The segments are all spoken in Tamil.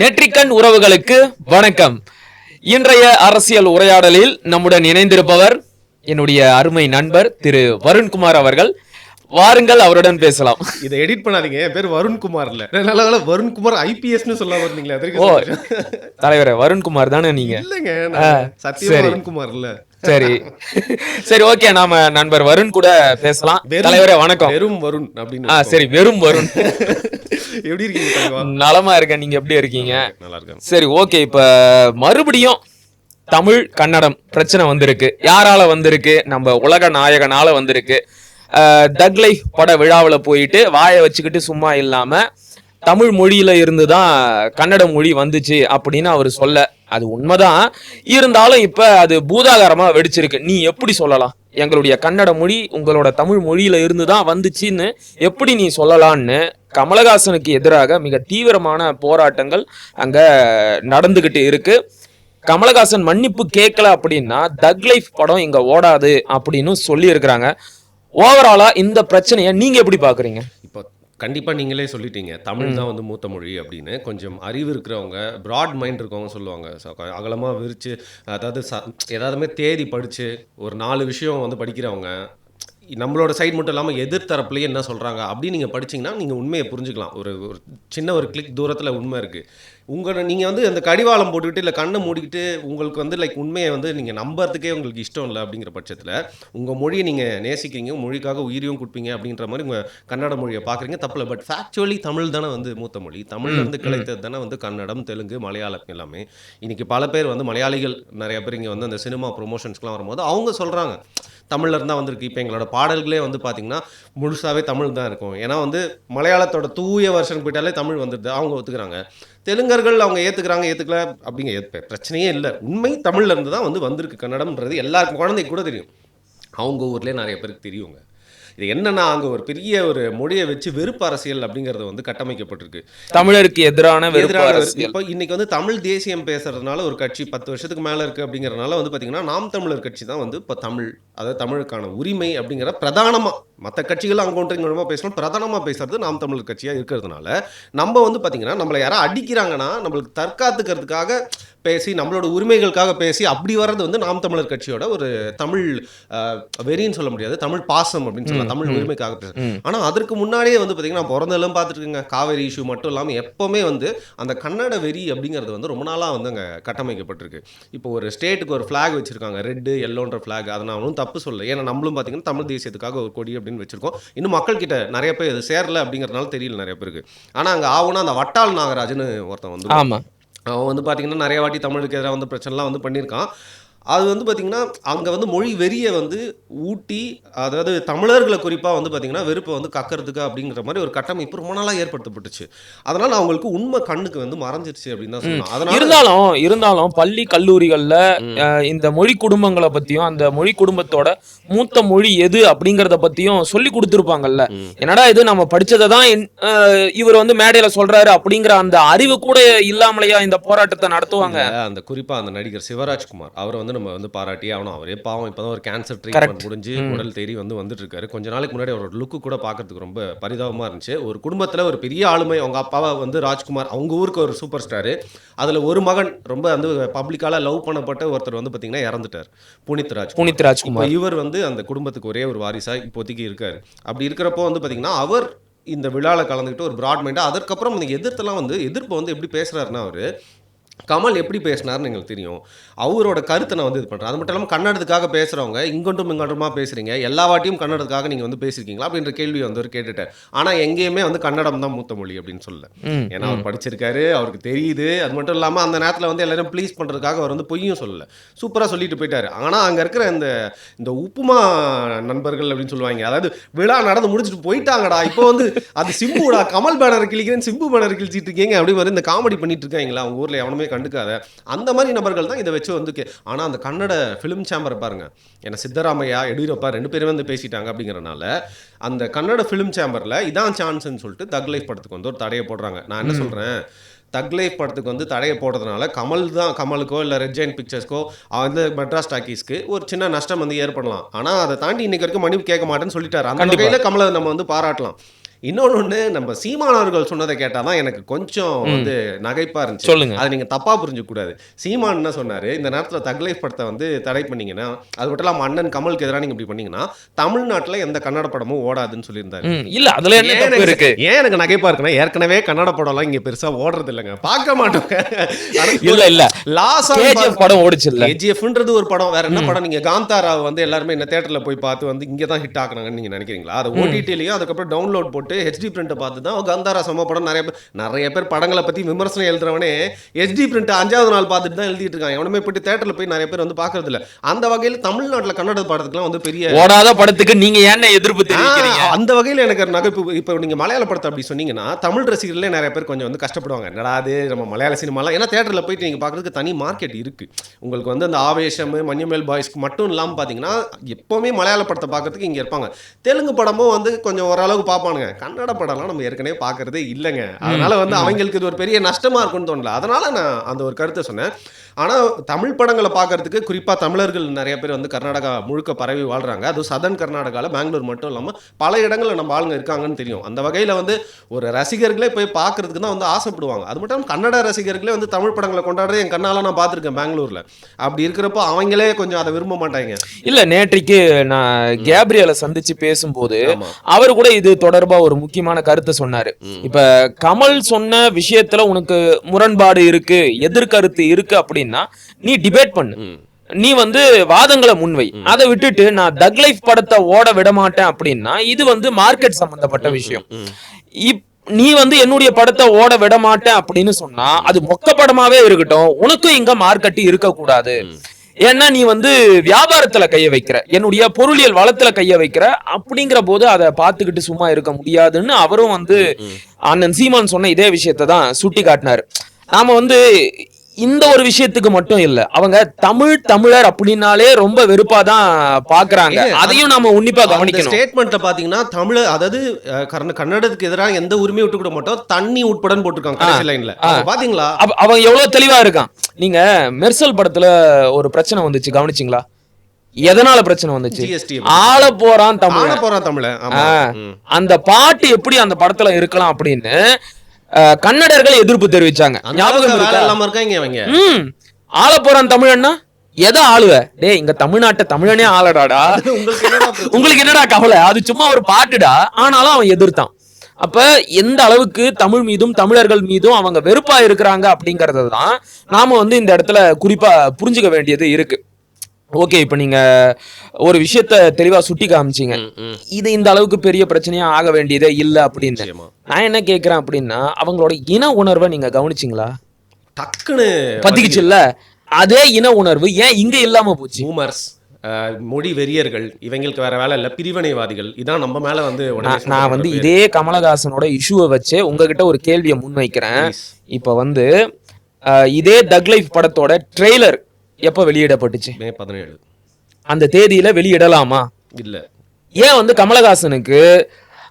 நெற்றிக்கண் உறவுகளுக்கு வணக்கம். இன்றைய அரசியல் உரையாடலில் நம்முடன் இணைந்திருப்பவர் என்னுடைய அருமை நண்பர் திரு வருண்குமார் அவர்கள். வாருங்கள் அவருடன் பேசலாம். இதை எடிட் பண்ணாதீங்க. என் பேர் வருண்குமார் இல்ல. நல்ல வேளை வருண்குமார் ஐபிஎஸ்னு சொல்ல வந்தீங்களா ஓ அதற்கு தலைவரே வருண்குமார் தானே நீங்க? இல்லைங்க சத்தியமா. வருண்குமார் இல்ல. சரி. சரி ஓகே நாம நண்பர் வருண் கூட பேசலாம். தலைவரே வணக்கம். வெறும் வருண் அப்படின்னு ஆ சரி வெறும் வருண். எப்படி இருக்கீங்க நலமா இருக்கேன் நீங்க எப்படி இருக்கீங்க? நல்லா இருக்கேன் சரி ஓகே இப்ப மறுபடியும் தமிழ் கன்னடம் பிரச்சனை வந்திருக்கு. யாரால வந்திருக்கு? நம்ம உலக நாயகனால வந்திருக்கு. அஹ், தக் லைஃப் பட விழாவுல போயிட்டு வாயை வச்சுக்கிட்டு சும்மா இல்லாம தமிழ் மொழியில இருந்து தான் கன்னட மொழி வந்துச்சு அப்படின்னு அவர் சொல்ல. அது உண்மைதான். இருந்தாலும் இப்ப அது பூதாகாரமா வெடிச்சிருக்கு. நீ எப்படி சொல்லலாம்? எங்களுடைய கன்னட மொழி உங்களோட தமிழ் மொழியில இருந்து தான் வந்துச்சுன்னு எப்படி நீ சொல்லலான்னு கமலஹாசனுக்கு எதிராக மிக தீவிரமான போராட்டங்கள் அங்க நடந்துகிட்டு இருக்கு. கமலஹாசன் மன்னிப்பு கேட்கல அப்படின்னா தக் லைஃப் படம் இங்க ஓடாது அப்படின்னு சொல்லி இருக்கிறாங்க ஓவராலா இந்த பிரச்சனையை நீங்க எப்படி பாக்குறீங்க? இப்போ கண்டிப்பா நீங்களே சொல்லிட்டீங்க. தமிழ் தான் வந்து மூத்த மொழி அப்படின்னு. கொஞ்சம் அறிவு இருக்கிறவங்க பிராட் மைண்ட் இருக்கவங்க சொல்லுவாங்க. So, கொ- அகலமா விரிச்சு அதாவது ச ஏதாவதுமே தேதி படிச்சு ஒரு நாலு விஷயம் வந்து படிக்கிறவங்க நம்மளோட சைடு மட்டும் இல்லாமல் எதிர்த்தரப்புலேயே என்ன சொல்கிறாங்க அப்படின்னு நீங்கள் படிச்சீங்கன்னா நீங்கள் உண்மையை புரிஞ்சுக்கலாம். ஒரு ஒரு சின்ன ஒரு கிளிக் தூரத்தில் உண்மை இருக்குது உங்களை நீங்கள் வந்து அந்த கடிவாளம் போட்டுக்கிட்டு இல்லை கண்ணை மூடிக்கிட்டு உங்களுக்கு வந்து லைக் உண்மையை வந்து நீங்கள் நம்புறதுக்கே உங்களுக்கு இஷ்டம் இல்லை அப்படிங்கிற பட்சத்தில் உங்கள் மொழியை நீங்கள் நேசிக்கிறீங்க மொழிக்காக உயிரியும் கொடுப்பீங்க அப்படின்ற மாதிரி உங்கள் கன்னட மொழியை பார்க்குறீங்க தப்பில்லை. பட் ஃபேக்சுவலி தமிழ் தானே வந்து மூத்த மொழி. தமிழ்ல இருந்து கிளைத்தது தானே வந்து கன்னடம் தெலுங்கு மலையாளம் எல்லாமே. இன்னைக்கு பல பேர் வந்து மலையாளிகள் நிறைய பேர் இங்கே வந்து அந்த சினிமா ப்ரொமோஷன்ஸ்க்குலாம் வரும்போது அவங்க சொல்கிறாங்க தமிழ்லேருந்து தான் வந்திருக்கு. இப்போ எங்களோட பாடல்களே வந்து பார்த்தீங்கன்னா முழுசாகவே தமிழ் தான் இருக்கும். ஏன்னா வந்து மலையாளத்தோட தூய வருஷன் போயிட்டாலே தமிழ் வந்துடுது அவங்க ஒத்துக்கிறாங்க. தெலுங்கர்கள் அவங்க ஏத்துக்கிறாங்க ஏற்றுக்கல அப்படிங்க ஏத்து- பிரச்சனையே இல்லை. உண்மை தமிழ்லேருந்து தான் வந்து வந்திருக்கு கன்னடம்ன்றது எல்லாருக்கும் குழந்தைக்கு கூட தெரியும். அவங்க ஊர்லேயே நிறைய பேருக்கு தெரியுங்க. இது என்னன்னா அங்கே ஒரு பெரிய ஒரு மொழியை வச்சு வெறுப்பு அரசியல் அப்படிங்கிறது வந்து கட்டமைக்கப்பட்டிருக்கு. தமிழருக்கு எதிரான எதிரான இப்போ இன்னைக்கு வந்து தமிழ் தேசியம் பேசுறதுனால ஒரு கட்சி பத்து வருஷத்துக்கு மேல இருக்கு அப்படிங்கறதுனால வந்து பாத்தீங்கன்னா நாம் தமிழர் கட்சி தான் வந்து இப்போ தமிழ் அதாவது தமிழுக்கான உரிமை அப்படிங்கிற பிரதானமா மற்ற கட்சிகள் அங்கே ஒன்று இங்கே பேசணும் பிரதானமா பேசுறது நாம் தமிழர் கட்சியா இருக்கிறதுனால நம்ம வந்து பாத்தீங்கன்னா நம்மளை யாராவது அடிக்கிறாங்கன்னா நம்மளுக்கு தற்காத்துக்கிறதுக்காக பேசி நம்மளோட உரிமைகளுக்காக பேசி அப்படி வர்றது வந்து நாம் தமிழர் கட்சியோட ஒரு தமிழ் வெறின்னு சொல்ல முடியாது. தமிழ் பாசம் அப்படின்னு சொல்லலாம். தமிழ் உரிமைக்காக பேச. ம். ஆனா அதற்கு முன்னாடியே வந்து பாத்தீங்கன்னா நான் பிறந்தெல்லாம் பார்த்துருக்கேங்க காவேரி இஷ்யூ மட்டும் இல்லாமல் எப்பவுமே வந்து அந்த கன்னட வெறி அப்படிங்கிறது வந்து ரொம்ப நாளாக வந்து அங்கே கட்டமைக்கப்பட்டிருக்கு. இப்போ ஒரு ஸ்டேட்டுக்கு ஒரு ஃப்ளாக் வச்சிருக்காங்க. ரெட்டு எல்லோன்ற ஃப்ளாக் அதை நான் ஒன்றும் தப்பு சொல்ல ஏன்னா நம்மளும் பார்த்தீங்கன்னா தமிழ் தேசியத்துக்காக ஒரு கொடி அப்படின்னு வச்சிருக்கோம். இன்னும் மக்கள் கிட்ட நிறைய பேர் இது சேரல அப்படிங்கறதுனால தெரியல நிறைய பேருக்கு. ஆனால் அங்கே ஆகுனா அந்த வட்டால் நாகராஜன் ஒருத்தன் வந்து அவன் வந்து பார்த்தீங்கன்னா நிறைய வாட்டி தமிழுக்கு எதிராக வந்து பிரச்சனைலாம் வந்து பண்ணியிருக்கான். அது வந்து பார்த்தீங்கன்னா அங்கே வந்து மொழி வெறியை வந்து ஊட்டி அதாவது தமிழர்களை குறிப்பாக வந்து பார்த்தீங்கன்னா வெறுப்பை வந்து கக்கறதுக்கு அப்படிங்கிற மாதிரி ஒரு கட்டமைப்பு ரொம்ப நாளாக ஏற்படுத்தப்பட்டுச்சு. அதனால் அவங்களுக்கு உண்மை கண்ணுக்கு வந்து மறைஞ்சிருச்சு அப்படின்னு தான் சொல்லலாம் அதனால இருந்தாலும் இருந்தாலும் பள்ளி கல்லூரிகள்ல இந்த மொழி குடும்பங்களை பத்தியும் அந்த மொழி குடும்பத்தோட மூத்த மொழி எது அப்படிங்கறத பத்தியும் சொல்லி கொடுத்துருப்பாங்கல்ல. என்னடா இது நம்ம படிச்சதை தான் இவர் வந்து மேடையில சொல்றாரு அப்படிங்கிற அந்த அறிவு கூட இல்லாமலையா இந்த போராட்டத்தை நடத்துவாங்க? அந்த குறிப்பா அந்த நடிகர் சிவராஜ்குமார் அவரை வந்து நம்ம வந்து பாராட்டி ஆகணும். அவரே பாவம் இப்பதான் ஒரு கேன்சர் ட்ரீட்மெண்ட் முடிஞ்சு உடல் தேடி வந்து வந்துட்டு இருக்காரு கொஞ்ச நாளைக்கு முன்னாடி அவரோட லுக்கு கூட பார்க்கறதுக்கு ரொம்ப பரிதாபமா இருந்துச்சு. ஒரு குடும்பத்துல ஒரு பெரிய ஆளுமை அவங்க அப்பாவை வந்து ராஜ்குமார் அவங்க ஊருக்கு ஒரு சூப்பர் ஸ்டாரு அதுல ஒரு மகன் ரொம்ப வந்து பப்ளிக்கால லவ் பண்ணப்பட்ட ஒருத்தர் வந்து பாத்தீங்கன்னா இறந்துட்டார். புனித் ராஜ் புனித் இப்போ ராஜ்குமார் இவர் வந்து அந்த குடும்பத்துக்கு ஒரே ஒரு வாரிசா இப்போதைக்கு இருக்காரு. அப்படி இருக்கிறப்போ வந்து பாத்தீங்கன்னா அவர் இந்த விழாவில் கலந்துக்கிட்டு ஒரு பிராட் மைண்டாக அதற்கப்புறம் எதிர்த்தெல்லாம் வந்து எதிர்ப்பு வந்து எப்படி பேசுறாருன்னா அவர் கமல் எப்படி பேசினார்னு எங்களுக்கு தெரியும். அவரோட கருத்தை நான் வந்து இது பண்ணுறேன் அது மட்டும் இல்லாமல் கன்னடத்துக்காக பேசுகிறவங்க இங்கொன்றும் இங்கொன்றுமா பேசுகிறீங்க எல்லா வாட்டியும் கன்னடத்துக்காக நீங்கள் வந்து பேசியிருக்கீங்களா அப்படின்ற கேள்வி வந்து அவர் கேட்டுட்டார். ஆனால் எங்கேயுமே வந்து கன்னடம் தான் மூத்த மொழி அப்படின்னு சொல்லல. ஏன்னா அவர் படிச்சிருக்காரு அவருக்கு தெரியுது. அது மட்டும் இல்லாமல் அந்த நேரத்தில் வந்து எல்லாரும் ப்ளீஸ் பண்ணுறதுக்காக அவர் வந்து பொய்யும் சொல்லல. சூப்பராக சொல்லிட்டு போயிட்டாரு. ஆனால் அங்கே இருக்கிற இந்த இந்த உப்புமா நண்பர்கள் அப்படின்னு சொல்லுவாங்க. அதாவது விழா நடந்து முடிச்சுட்டு போயிட்டாங்கடா. இப்போ வந்து அது சிம்புடா கமல் பேனர் கிழிக்கிறேன் சிம்பு பேனர் கிழிச்சிட்டு இருக்கீங்க அப்படி மாதிரி இந்த காமெடி பண்ணிட்டு இருக்காங்களா? அவங்க ஊரில் எவனுமே கண்டுக்காத. அந்த மாதிரி நபர்கள் தான் இதை வச்சு வந்து கே- ஆனா அந்த கன்னட ஃபிலிம் சேம்பரை பாருங்க. ஏன்னா சித்தராமையா எடியூரப்பா ரெண்டு பேரும் வந்து பேசிட்டாங்க அப்படிங்கறனால அந்த கன்னட ஃபிலிம் சேம்பர்ல இதான் சான்ஸ்னு சொல்லிட்டு தக் லைஃப் படத்துக்கு வந்து ஒரு தடையை போடுறாங்க. நான் என்ன சொல்றேன்? தக் லைஃப் படத்துக்கு வந்து தடையை போடுறதுனால கமல் தான் கமலுக்கோ இல்லை ரெட் ஜெயின் பிக்சர்ஸ்க்கோ வந்து மெட்ராஸ் டாக்கீஸ்க்கு ஒரு சின்ன நஷ்டம் வந்து ஏற்படலாம். ஆனால் அதை தாண்டி இன்னைக்கு வரைக்கும் மன்னிப்பு கேட்க மாட்டேன்னு சொல்லிட்டாரு. அந்த. வகையில் கமலை நம்ம வந்து பாராட்டலாம். இன்னொன்னு ஒண்ணு நம்ம சீமானவர்கள் சொன்னதை கேட்டால் தான் எனக்கு கொஞ்சம் வந்து நகைப்பா இருந்துச்சு. சொல்லுங்க. அதை நீங்க தப்பா புரிஞ்சுக்க கூடாது சீமான் என்ன சொன்னாரு இந்த நேரத்துல தக்லைஃப் படத்தை வந்து தடை பண்ணீங்கன்னா அது மட்டும் இல்லாம அண்ணன் கமலுக்கு எதிராக நீங்க இப்படி பண்ணீங்கன்னா தமிழ்நாட்டுல எந்த கன்னட படமும் ஓடாதுன்னு சொல்லியிருந்தாரு. இல்ல அதுல என்ன இருக்கு? ஏன் எனக்கு நகைப்பா இருக்குன்னா ஏற்கனவே கன்னட படம்லாம் இங்க பெருசா ஓடுறது இல்லைங்க பார்க்க மாட்டோங்க இல்ல இல்ல. லாஸ் படம் ஓடுச்சு இல்ல? கேஜிஎஃப்ன்றது ஒரு படம் வேற என்ன படம்? நீங்க காந்தாரா வந்து எல்லாருமே இந்த தேட்டர்ல போய் பார்த்து வந்து இங்க தான் ஹிட் ஆக்குனாங்கன்னு நீங்க நினைக்கிறீங்களா? அது ஓடிடிலையும் அதுக்கப்புறம் டவுன்லோட் போட்டு ஹெச்டி பிரிண்ட் பார்த்து தான் காந்தாரா சம படம் நிறைய பேர் நிறைய பேர் படங்களை பத்தி விமர்சனம் எழுதுறவனே ஹெச்டி பிரிண்ட் அஞ்சாவது நாள் பார்த்துட்டு தான் எழுதிட்டு இருக்காங்க. எவனுமே போயிட்டு தேட்டர்ல போய் நிறைய பேர் வந்து பாக்குறது இல்ல அந்த வகையில் தமிழ்நாட்டுல கன்னட படத்துக்குலாம் வந்து பெரிய ஓடாத படத்துக்கு நீங்க ஏன் எதிர்ப்பு தெரிவிக்கிறீங்க? அந்த வகையில் எனக்கு நகைப்பு. இப்போ நீங்க மலையாள படத்தை அப்படி சொன்னீங்கன்னா தமிழ் ரசிகர்களே நிறைய பேர் கொஞ்சம் வந்து கஷ்டப்படுவாங்க. என்னடா அது நம்ம மலையாள சினிமாலாம் ஏன்னா தேட்டரில் போயிட்டு நீங்க பார்க்கறதுக்கு தனி மார்க்கெட் இருக்கு. உங்களுக்கு வந்து அந்த ஆவேசம் மஞ்சமேல் பாய்ஸ்க்கு மட்டும் இல்லாமல் பார்த்தீங்கன்னா எப்போவுமே மலையாள படத்தை பார்க்கறதுக்கு இங்கே இருப்பாங்க. தெலுங்கு படமும் வந்து கொஞ்சம் ஓரளவுக்கு பார்ப்பானுங்க. கன்னட படம்லாம் நம்ம ஏற்கனவே பார்க்கறதே இல்லைங்க. அதனால வந்து அவங்களுக்கு இது ஒரு பெரிய நஷ்டமா இருக்கும்னு தோணல. அதனால நான் அந்த ஒரு கருத்தை சொன்னேன். ஆனால் தமிழ் படங்களை பார்க்கறதுக்கு குறிப்பாக தமிழர்கள் நிறைய பேர் வந்து கர்நாடகா முழுக்க பரவி வாழ்றாங்க. அதுவும் சதன் கர்நாடகாவில் பெங்களூர் மட்டும் இல்லாமல் பல இடங்களில் நம்ம ஆளுங்க இருக்காங்கன்னு தெரியும். அந்த வகையில் வந்து ஒரு ரசிகர்களே போய் பார்க்கறதுக்கு தான் வந்து ஆசைப்படுவாங்க. அது மட்டும் கன்னட ரசிகர்களே வந்து தமிழ் படங்களை கொண்டாடுறது என் கண்ணால் நான் பார்த்துருக்கேன் பெங்களூரில். அப்படி இருக்கிறப்போ அவங்களே கொஞ்சம் அதை விரும்ப மாட்டாங்க. இல்ல நேற்றைக்கு நான் கேப்ரியலை சந்திச்சு பேசும்போது. அவர் கூட இது தொடர்பா ஒரு முக்கியமான கருத்தை சொன்னாரு. இப்ப கமல் சொன்ன விஷயத்துல உனக்கு முரண்பாடு இருக்கு எதிர்கருத்து இருக்கு அப்படின்னா நீ டிபேட் பண்ணு. நீ வந்து வாதங்களை முன்வை. அதை விட்டுட்டு நான் தக் லைஃப் படத்தை ஓட விட மாட்டேன் அப்படின்னா இது வந்து மார்க்கெட் சம்பந்தப்பட்ட விஷயம். இப் நீ வந்து என்னுடைய படத்தை ஓட விட மாட்டேன் அப்படின்னு சொன்னா அது மொக்க படமாவே இருக்கட்டும். உனக்கும் இங்க மார்க்கெட் இருக்கக்கூடாது. ஏன்னா நீ வந்து வியாபாரத்துல கைய வைக்கிற. என்னுடைய பொருளியல் வளத்துல கைய வைக்கிற. அப்படிங்கிற போது அதை பார்த்துக்கிட்டு சும்மா இருக்க முடியாதுன்னு அவரும் வந்து அண்ணன் சீமான் சொன்ன இதே விஷயத்தை தான் சுட்டி காட்டினாரு நாம வந்து இந்த ஒரு விஷயத்துக்கு மட்டும் இல்ல. அவங்க தமிழ் தமிழர் அப்படின்னாலே ரொம்ப வெறுப்பா தான் பாக்குறாங்க அதையும் நாம உன்னிப்பா கவனிக்கணும். ஸ்டேட்மெண்ட்ல பாத்தீங்கன்னா தமிழ் அதாவது கன்னடத்துக்கு எதிராக எந்த உரிமையும் விட்டு கொடுக்க மாட்டோம். தண்ணி உட்படன் போட்டிருக்காங்க லைன்ல பாத்தீங்களா? அவன் எவ்வளவு தெளிவா இருக்கான்? நீங்க மெர்சல் படத்துல ஒரு பிரச்சனை வந்துச்சு. கவனிச்சிங்களா? எதனால பிரச்சனை வந்துச்சு? ஆள போறான் தமிழ் போறான் தமிழ. அந்த பாட்டு எப்படி அந்த படத்துல இருக்கலாம் அப்படின்னு கன்னடர்கள் எதிர்ப்பு தெரிவிச்சாங்க. ஞாபகம் இருக்காங்க ஆள போறான் தமிழன்னா எதை ஆளுவ? டேய் இங்க தமிழ்நாட்டை தமிழனே ஆளடாடா. உங்களுக்கு என்னடா பிரச்சனை? உங்களுக்கு என்னடா கவலை? அது சும்மா ஒரு பாட்டுடா. ஆனாலும் அவன் எதிர்த்தான். அப்ப எந்த அளவுக்கு தமிழ் மீதும் தமிழர்கள் மீதும் அவங்க வெறுப்பா இருக்கிறாங்க அப்படிங்கறத தான் நாம வந்து இந்த இடத்துல குறிப்பா புரிஞ்சுக்க வேண்டியது இருக்கு. ஓகே இப்போ நீங்க ஒரு விஷயத்த தெளிவா சுட்டி காமிச்சீங்க. இது இந்த அளவுக்கு பெரிய பிரச்சனையா ஆக வேண்டியதே இல்ல அப்படின்னு. நான் என்ன கேக்குறேன் அப்படின்னா அவங்களோட இன உணர்வை நீங்க கவனிச்சிங்களா டக்குன்னு பத்திக்குச்சுல்ல அதே இன உணர்வு ஏன் இங்க இல்லாம போச்சு பூமர்ஸ் மொழி வெறியர்கள் இவங்களுக்கு வேற வேலை இல்ல பிரிவினைவாதிகள் இதான் நம்ம மேல வந்து நான் வந்து. இதே கமலஹாசனோட இஷ்யூவை வச்சு உங்ககிட்ட ஒரு கேள்வியை முன்வைக்கிறேன். இப்போ வந்து இதே தக் லைஃப் படத்தோட ட்ரெய்லர் எப்போ வெளியிடப்பட்டுச்சு? மே பதினேழு. அந்த தேதியில வெளியிடலாமா? இல்ல. ஏன் வந்து கமலஹாசனுக்கு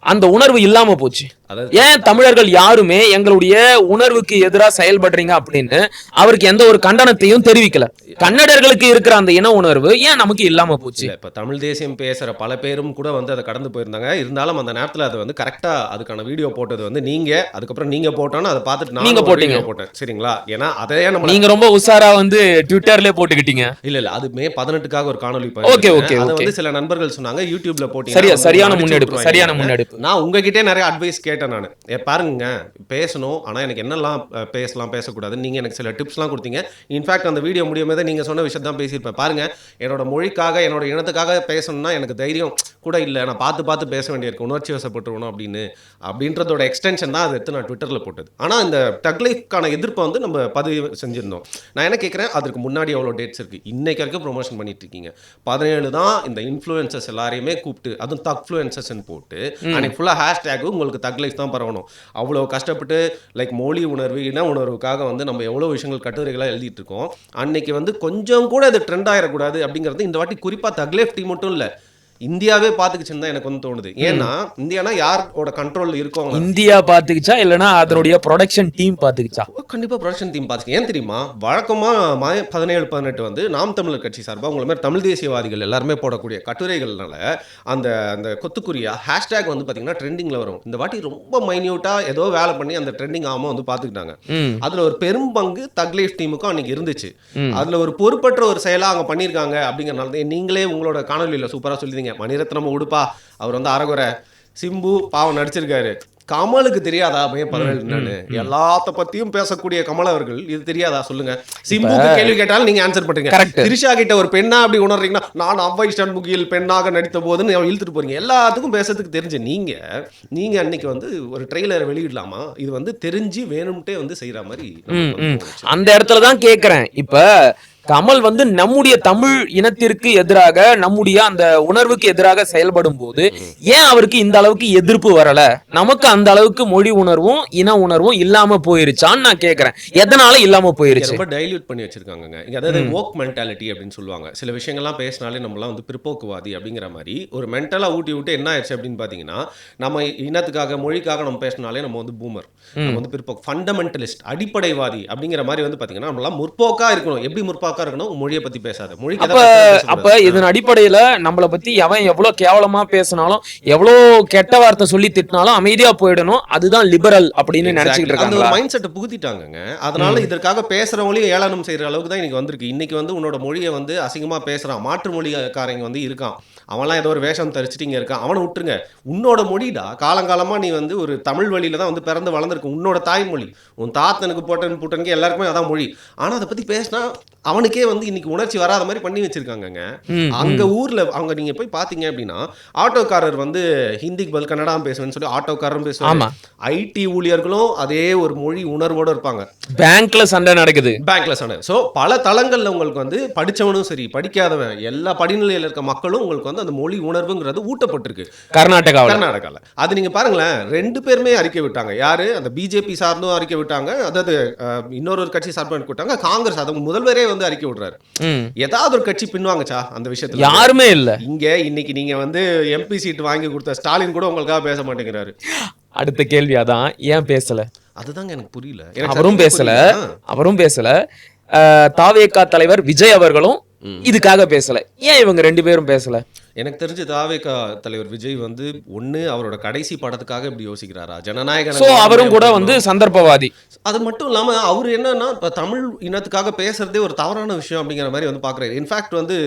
அந்த உணர்வு இல்லாம போச்சு. ஏன் தமிழர்கள் யாருமே எங்களுடைய உணர்வுக்கு எதிரா செயல்படுறீங்க அப்படின்னு அவருக்கு எந்த ஒரு கண்டனத்தையும் தெரிவிக்கல. கன்னடர்களுக்கு இருக்கிற அந்த இன உணர்வு ஏன் நமக்கு இல்லாம போச்சு? இப்ப தமிழ் தேசியம் பேசுற பல பேரும் கூட வந்து அதை கடந்து போயிருந்தாங்க. இருந்தாலும் அந்த நேரத்துல அது வந்து கரெக்டா அதுக்கான வீடியோ போட்டது வந்து நீங்க அதுக்கப்புறம் நீங்க போட்டோன்னு அதை பார்த்துட்டு நீங்க போட்டீங்க. போட்டேன். சரிங்களா? ஏன்னா அதையே நம்ம நீங்க ரொம்ப உஷாரா வந்து ட்விட்டர்ல போட்டுக்கிட்டீங்க. இல்ல இல்ல அது மே பதினெட்டுக்காக ஒரு காணொலி அதை okay. வந்து சில நண்பர்கள் சொன்னாங்க யூடியூப்ல வந்து சரியான முன்னெடுப்பு. சரியான முன்னெடுப்பு. நான் உங்ககிட்டே நிறைய அட்வைஸ் கேட்டேன் நான். ஏ பாருங்க பேசணும் ஆனால் எனக்கு என்னெல்லாம் பேசலாம் பேசக்கூடாது. நீங்கள் எனக்கு சில டிப்ஸ்லாம் கொடுத்தீங்க. இன்ஃபேக்ட் அந்த வீடியோ முடியும் போது நீங்கள் சொன்ன விஷயம் தான் பேசியிருப்பேன். பாருங்க என்னோட மொழிக்காக என்னோட இனத்துக்காக பேசணும்னா எனக்கு தைரியம் கூட இல்லை. நான் பார்த்து பார்த்து பேச வேண்டியிருக்கு. உணர்ச்சி வசப்பட்டுருணும் அப்படின்னு அப்படின்றதோட எக்ஸ்டென்ஷன் தான் அதை எடுத்து நான் ட்விட்டரில் போட்டது. ஆனால் இந்த டக்லைஃப்கான எதிர்ப்பை வந்து நம்ம பதிவு செஞ்சுருந்தோம். நான் என்ன கேட்குறேன் அதற்கு முன்னாடி எவ்வளோ டேட்ஸ் இருக்குது இன்னைக்கு வரைக்கும் ப்ரொமோஷன் பண்ணிட்டு இருக்கீங்க. பதினேழு தான் இந்த இன்ஃப்ளூயன்சஸ் எல்லாரையுமே கூப்பிட்டு அதுவும் தக்ஃப்ளூயன்சஸ்ன்னு போட்டு அன்னைக்கு ஃபுல்லாக ஹேஷ்டேக் உங்களுக்கு தக் லைஃப் தான் பரவணும். அவ்வளோ கஷ்டப்பட்டு லைக் மொழி உணர்வு இன உணர்வுக்காக வந்து நம்ம எவ்வளோ விஷயங்கள் கட்டுரைகளாக எழுதிட்டு இருக்கோம். அன்னைக்கு வந்து கொஞ்சம் கூட அது ட்ரெண்ட் ஆகிடக்கூடாது அப்படிங்கிறது இந்த வாட்டி குறிப்பாக தக் லைஃப் டீம் மட்டும் இல்லை. இந்தியாவே பாத்துக்கிச்சுன்னு தான் எனக்கு வந்து தோணுது. ஏன்னா இந்தியானா யாரோட கண்ட்ரோல் இருக்கவங்க இந்தியா பாத்துக்கிச்சா இல்லனா அதனுடைய ப்ரொடக்ஷன் டீம் பாத்துக்கிச்சா? கண்டிப்பா ப்ரொடக்ஷன் டீம் பார்த்துக்க ஏன் தெரியுமா? வழக்கமா மா பதினேழு பதினெட்டு வந்து நாம் தமிழர் கட்சி சார்பா உங்களை மாதிரி தமிழ் தேசியவாதிகள் எல்லாருமே போடக்கூடிய கட்டுரைகள்னால அந்த அந்த கொத்துக்குரிய ஹேஷ்டேக் வந்து பாத்தீங்கன்னா ட்ரெண்டிங்ல வரும். இந்த வாட்டி ரொம்ப மைன்யூட்டா ஏதோ வேலை பண்ணி அந்த ட்ரெண்டிங் ஆகாம வந்து பாத்துக்கிட்டாங்க. அதுல ஒரு பெரும் பங்கு தக்லீஃப் டீமுக்கும் அன்னைக்கு இருந்துச்சு. அதுல ஒரு பொறுப்பற்ற ஒரு செயலா அவங்க பண்ணியிருக்காங்க அப்படிங்கறனால நீங்களே உங்களோட காணொலியில சூப்பரா சொல்லிருந்தீங்க. மணிரத்னம் உடுப்பா. அவர் வந்து அரகுறை சிம்பு பாவம் நடிச்சிருக்காரு. கமலுக்கு தெரியாதா பதினேழு என்னன்னு எல்லாத்த பத்தியும் பேசக்கூடிய கமல் அவர்கள் இது தெரியாதா? சொல்லுங்க. சிம்புக்கு கேள்வி கேட்டாலும் நீங்க ஆன்சர் பண்றீங்க. திரிஷா கிட்ட ஒரு பெண்ணா அப்படி உணர்றீங்கன்னா நான் அவ்வை சண்முகியில் பெண்ணாக நடித்த போதுன்னு இழுத்துட்டு போறீங்க. எல்லாத்துக்கும் பேசுறதுக்கு தெரிஞ்ச நீங்க நீங்க அன்னைக்கு வந்து ஒரு ட்ரெய்லரை வெளியிடலாமா? இது வந்து தெரிஞ்சு வேணும்ட்டே வந்து செய்யற மாதிரி. அந்த இடத்துல தான் கேக்குறேன். இப்ப கமல் வந்து நம்முடைய தமிழ் இனத்திற்கு எதிராக நம்முடைய அந்த உணர்வுக்கு எதிராக செயல்படும் போது ஏன் அவருக்கு இந்த அளவுக்கு எதிர்ப்பு வரல? நமக்கு அந்த அளவுக்கு மொழி உணர்வும் இன உணர்வும் இல்லாம போயிருச்சான்னு நான் கேக்குறேன். எதனால இல்லாம போயிருச்சு? ரொம்ப டைல்யூட் பண்ணி வச்சிருக்காங்கங்க. இங்க அதாவது ஓக் மென்டாலிட்டி அப்படின்னு சொல்லுவாங்க. சில விஷயங்கள்லாம் பேசினாலே நம்மலாம் வந்து பிற்போக்குவாதி அப்படிங்கிற மாதிரி ஒரு மென்டலா ஊட்டி விட்டு என்ன ஆயிடுச்சு அப்படின்னு பாத்தீங்கன்னா நம்ம இனத்துக்காக மொழிக்காக நம்ம பேசினாலே நம்ம வந்து பூமர் நம்ம வந்து பிற்போக்கு ஃபண்டமெண்டலிஸ்ட் அடிப்படைவாதி அப்படிங்கிற மாதிரி வந்து பாத்தீங்கன்னா நம்மளாம் முற்போக்கா இருக்கணும். எப்படி முற்போக்கா இருக்கணும் மொழியை பத்தி பேசாத. மொழிக்கு அப்ப அப்ப இதன் அடிப்படையில நம்மள பத்தி எவன் எவ்வளவு கேவலமா பேசினாலும் எவ்வளவு கெட்ட வார்த்தை சொல்லி திட்டினாலும் அமைதியா போயிடணும். அதுதான் லிபரல் அப்படின்னு நினைச்சுக்கிட்டு அந்த ஒரு இருக்காங்களா? மைண்ட் செட்டை புகுத்திட்டாங்கங்க. அதனால இதற்காக பேசுறவங்களையும் ஏளனம் செய்யற அளவுக்கு தான் இன்னைக்கு வந்திருக்கு. இன்னைக்கு வந்து உன்னோட மொழியை வந்து அசிங்கமா பேசுறான். மாற்று மொழிக்காரங்க வந்து இருக்கான். அவன்லாம் ஏதோ ஒரு வேஷம் தரிச்சிட்டு இங்க இருக்கான். அவனை விட்டுருங்க. உன்னோட மொழிடா காலங்காலமா நீ வந்து ஒரு தமிழ் வழியில தான் வந்து பிறந்து வளர்ந்துருக்கு. உன்னோட தாய்மொழி உன் தாத்தனுக்கு போட்டன் பூட்டனுக்கு எல்லாருக்குமே அதான் மொழி. ஆனா அதை பத்தி பேசினா அவனுக்கே வந்து இன்னைக்கு உணர்ச்சி வராத மாதிரி பண்ணி வச்சிருக்காங்கங்க. அங்க ஊர்ல அவங்க நீங்க போய் பாத்தீங்க அப்படின்னா ஆட்டோக்காரர் வந்து ஹிந்திக்கு பதில் கன்னடா பேசுவேன்னு சொல்லி ஆட்டோக்காரரும் பேசுவாங்க ஐடி ஊழியர்களும் அதே ஒரு மொழி உணர்வோட இருப்பாங்க. பேங்க்ல சண்டை நடக்குது. பேங்க்ல சொன்னேன் ஸோ பல தளங்கள்ல உங்களுக்கு வந்து படிச்சவனும் சரி படிக்காதவன் எல்லா படிநிலையில இருக்க மக்களும் உங்களுக்கு வந்து அந்த மொழி உணர்வுங்கிறது ஊட்டப்பட்டிருக்கு. கர்நாடகாவில். கர்நாடகால. அது நீங்க பாருங்களேன் ரெண்டு பேருமே அறிக்கை விட்டாங்க. யாரு? அந்த பிஜேபி சார்ந்தும் அறிக்கை விட்டாங்க. அதாவது இன்னொரு ஒரு கட்சி சார்பு அறிக்கை விட்டாங்க. காங்கிரஸ் அது முதல்வரே வந்து அறிக்கை விடுறாரு. ஏதாவது ஒரு கட்சி பின்வாங்கச்சா அந்த விஷயத்துல? யாருமே இல்ல. இங்க இன்னைக்கு நீங்க வந்து எம்பி சீட் வாங்கி கொடுத்த ஸ்டாலின் கூட உங்களுக்காக பேச மாட்டேங்கிறாரு. அடுத்த கேள்வி அதான் ஏன் பேசல? அதுதாங்க எனக்கு புரியல. அவரும் பேசல. அவரும் பேசல. அஹ், தாவேகா தலைவர் விஜய் அவர்களும். இதுக்காக பேசல. ஏன் இவங்க ரெண்டு பேரும் பேசல? எனக்கு தெரிஞ்சு தாவேகா தலைவர் விஜய் வந்து ஒண்ணு அவரோட கடைசி படத்துக்காக இப்படி யோசிக்கிறாரா? ஜனநாயக சோ அவரும் கூட வந்து சந்தர்ப்பவாதி. அது மட்டும் இல்லாம அவர் என்னன்னா இப்ப தமிழ் இனத்துக்காக பேசுறதே ஒரு தவறான விஷயம் அப்படிங்கிற மாதிரி வந்து பாக்குறாரு. இன்ஃபேக்ட் வந்து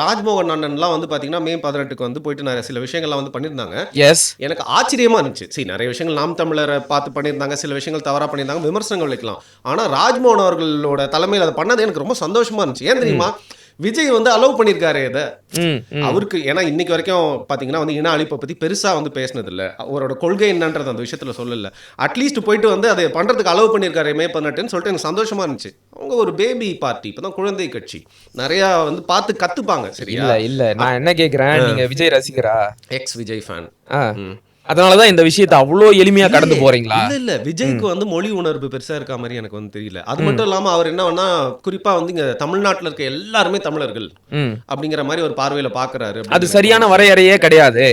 ராஜ்மோகன் அண்ணன்லாம் வந்து பாத்தீங்கன்னா மே பதினெட்டுக்கு வந்து போயிட்டு நிறைய சில விஷயங்கள்லாம் வந்து பண்ணியிருந்தாங்க. எஸ் எனக்கு ஆச்சரியமா இருந்துச்சு. சரி நிறைய விஷயங்கள் நாம் தமிழரை பார்த்து பண்ணியிருந்தாங்க சில விஷயங்கள் தவறா பண்ணியிருந்தாங்க விமர்சனங்கள் வைக்கலாம். ஆனா ராஜ்மோகன் அவர்களோட தலைமையில் அதை பண்ணது எனக்கு ரொம்ப சந்தோஷமா இருந்துச்சு. ஏன் தெரியுமா? விஜய் வந்து அலோவ் பண்ணியிருக்காரு இதை. அவருக்கு ஏன்னா இன்னைக்கு வரைக்கும் பாத்தீங்கன்னா வந்து இன அழிப்பை பத்தி பெருசா வந்து பேசினது இல்ல அவரோட கொள்கை என்னன்றது அந்த விஷயத்துல சொல்லல. அட்லீஸ்ட் போயிட்டு வந்து அதை பண்றதுக்கு அலோவ் பண்ணியிருக்காரு மே பதினெட்டுன்னு சொல்லிட்டு எனக்கு சந்தோஷமா இருந்துச்சு. அவங்க ஒரு பேபி பார்ட்டி இப்பதான் குழந்தை கட்சி. நிறைய வந்து பார்த்து கத்துப்பாங்க சரியா? இல்ல இல்ல. நான் என்ன கேக்குறேன்? நீங்க விஜய் ரசிகரா? Ex Vijay fan. அதனாலதான் இந்த விஷயத்தை அவ்வளோ எளிமையா கடந்து போறீங்களா? இல்ல இல்ல. விஜய்க்கு வந்து மொழி உணர்வு பெருசா இருக்க மாதிரி எனக்கு வந்து தெரியல. அது மட்டும் இல்லாம அவர் என்னன்னா குறிப்பா வந்து இங்க தமிழ்நாட்டுல இருக்க எல்லாருமே தமிழர்கள் அப்படிங்கிற மாதிரி ஒரு பார்வையில பாக்குறாரு அது சரியான வரையறையே கிடையாது.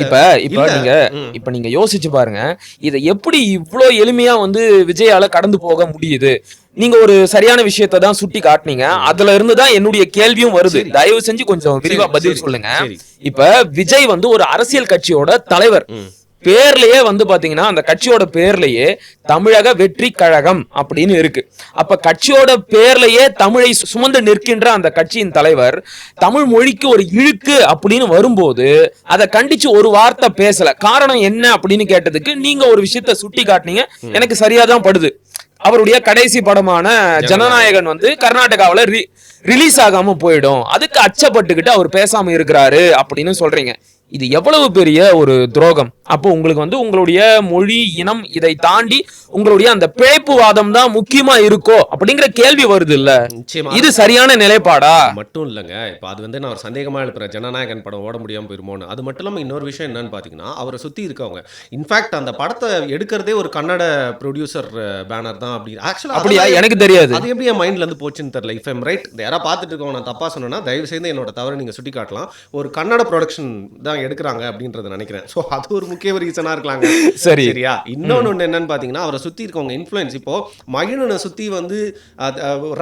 இப்ப இப்ப. நீங்க. இப்ப நீங்க யோசிச்சு பாருங்க இதை எப்படி இவ்ளோ எளிமையா வந்து விஜயால கடந்து போக முடியுது நீங்க ஒரு சரியான விஷயத்தை தான் சுட்டி காட்டுனீங்க அதுல இருந்து தான் என்னுடைய கேள்வியும் வருது. தயவு செஞ்சு கொஞ்சம் விரிவா பதில் சொல்லுங்க. இப்ப விஜய் வந்து ஒரு அரசியல் கட்சியோட தலைவர். பேர்லயே வந்து பாத்தீங்கன்னா அந்த கட்சியோட பேர்லயே தமிழக வெற்றி கழகம் அப்படின்னு இருக்கு. அப்ப கட்சியோட பேர்லயே தமிழை சுமந்து நிற்கின்ற அந்த கட்சியின் தலைவர் தமிழ் மொழிக்கு ஒரு இழுக்கு அப்படின்னு வரும்போது அதை கண்டிச்சு ஒரு வார்த்தை பேசல. காரணம் என்ன அப்படின்னு கேட்டதுக்கு நீங்க ஒரு விஷயத்த சுட்டி காட்டுனீங்க எனக்கு சரியாதான் படுது. அவருடைய கடைசி படமான ஜனநாயகன் வந்து கர்நாடகாவுல ரிலீஸ் ஆகாம போயிடும். அதுக்கு அச்சப்பட்டுக்கிட்டு அவர் பேசாம இருக்கிறாரு அப்படின்னு சொல்றீங்க. இது எவ்வளவு பெரிய ஒரு துரோகம்? அப்போ உங்களுக்கு வந்து உங்களுடைய மொழி இனம் இதை தாண்டி உங்களுடைய அந்த பிழைப்புவாதம் தான் முக்கியமா இருக்கோ அப்படிங்கிற கேள்வி வருது இல்ல இது சரியான நிலைப்பாடா? மட்டும் இல்லைங்க. இப்போ அது வந்து நான் ஒரு சந்தேகமாக எழுப்புறேன் ஜனநாயகன் படம் ஓட முடியாமல் போயிருமோன்னு. அது மட்டும் இல்லாமல் இன்னொரு விஷயம் என்னன்னு பார்த்தீங்கன்னா அவரை சுற்றி இருக்கவங்க. இன்ஃபேக்ட் அந்த படத்தை எடுக்கிறதே ஒரு கன்னட ப்ரொடியூசர் பேனர் தான் அப்படி. ஆக்சுவலாக அப்படியா? எனக்கு தெரியாது. அது எப்படி என் மைண்ட்ல இருந்து போச்சுன்னு தெரியல. இஃப் எம் ரைட் யாராவது பார்த்துட்டு இருக்கவங்க நான் தப்பா சொன்னேன்னா தயவு செய்து என்னோட தவறை நீங்க சுட்டி காட்டலாம் ஒரு கன்னட ப்ரொடக்ஷன் தான் எடுக்கிறாங்க அப்படின்றத நினைக்கிறேன். ஸோ அது ஒரு முக்கிய ரீசனா இருக்கலாங்க. சரி. சரியா? இன்னொன்னு ஒண்ணு என்னன்னு பாத்தீங்கன்னா அவரை சுத்தி இருக்கவங்க இன்ஃப்ளூயன்ஸ் இப்போ மகிழனை சுத்தி வந்து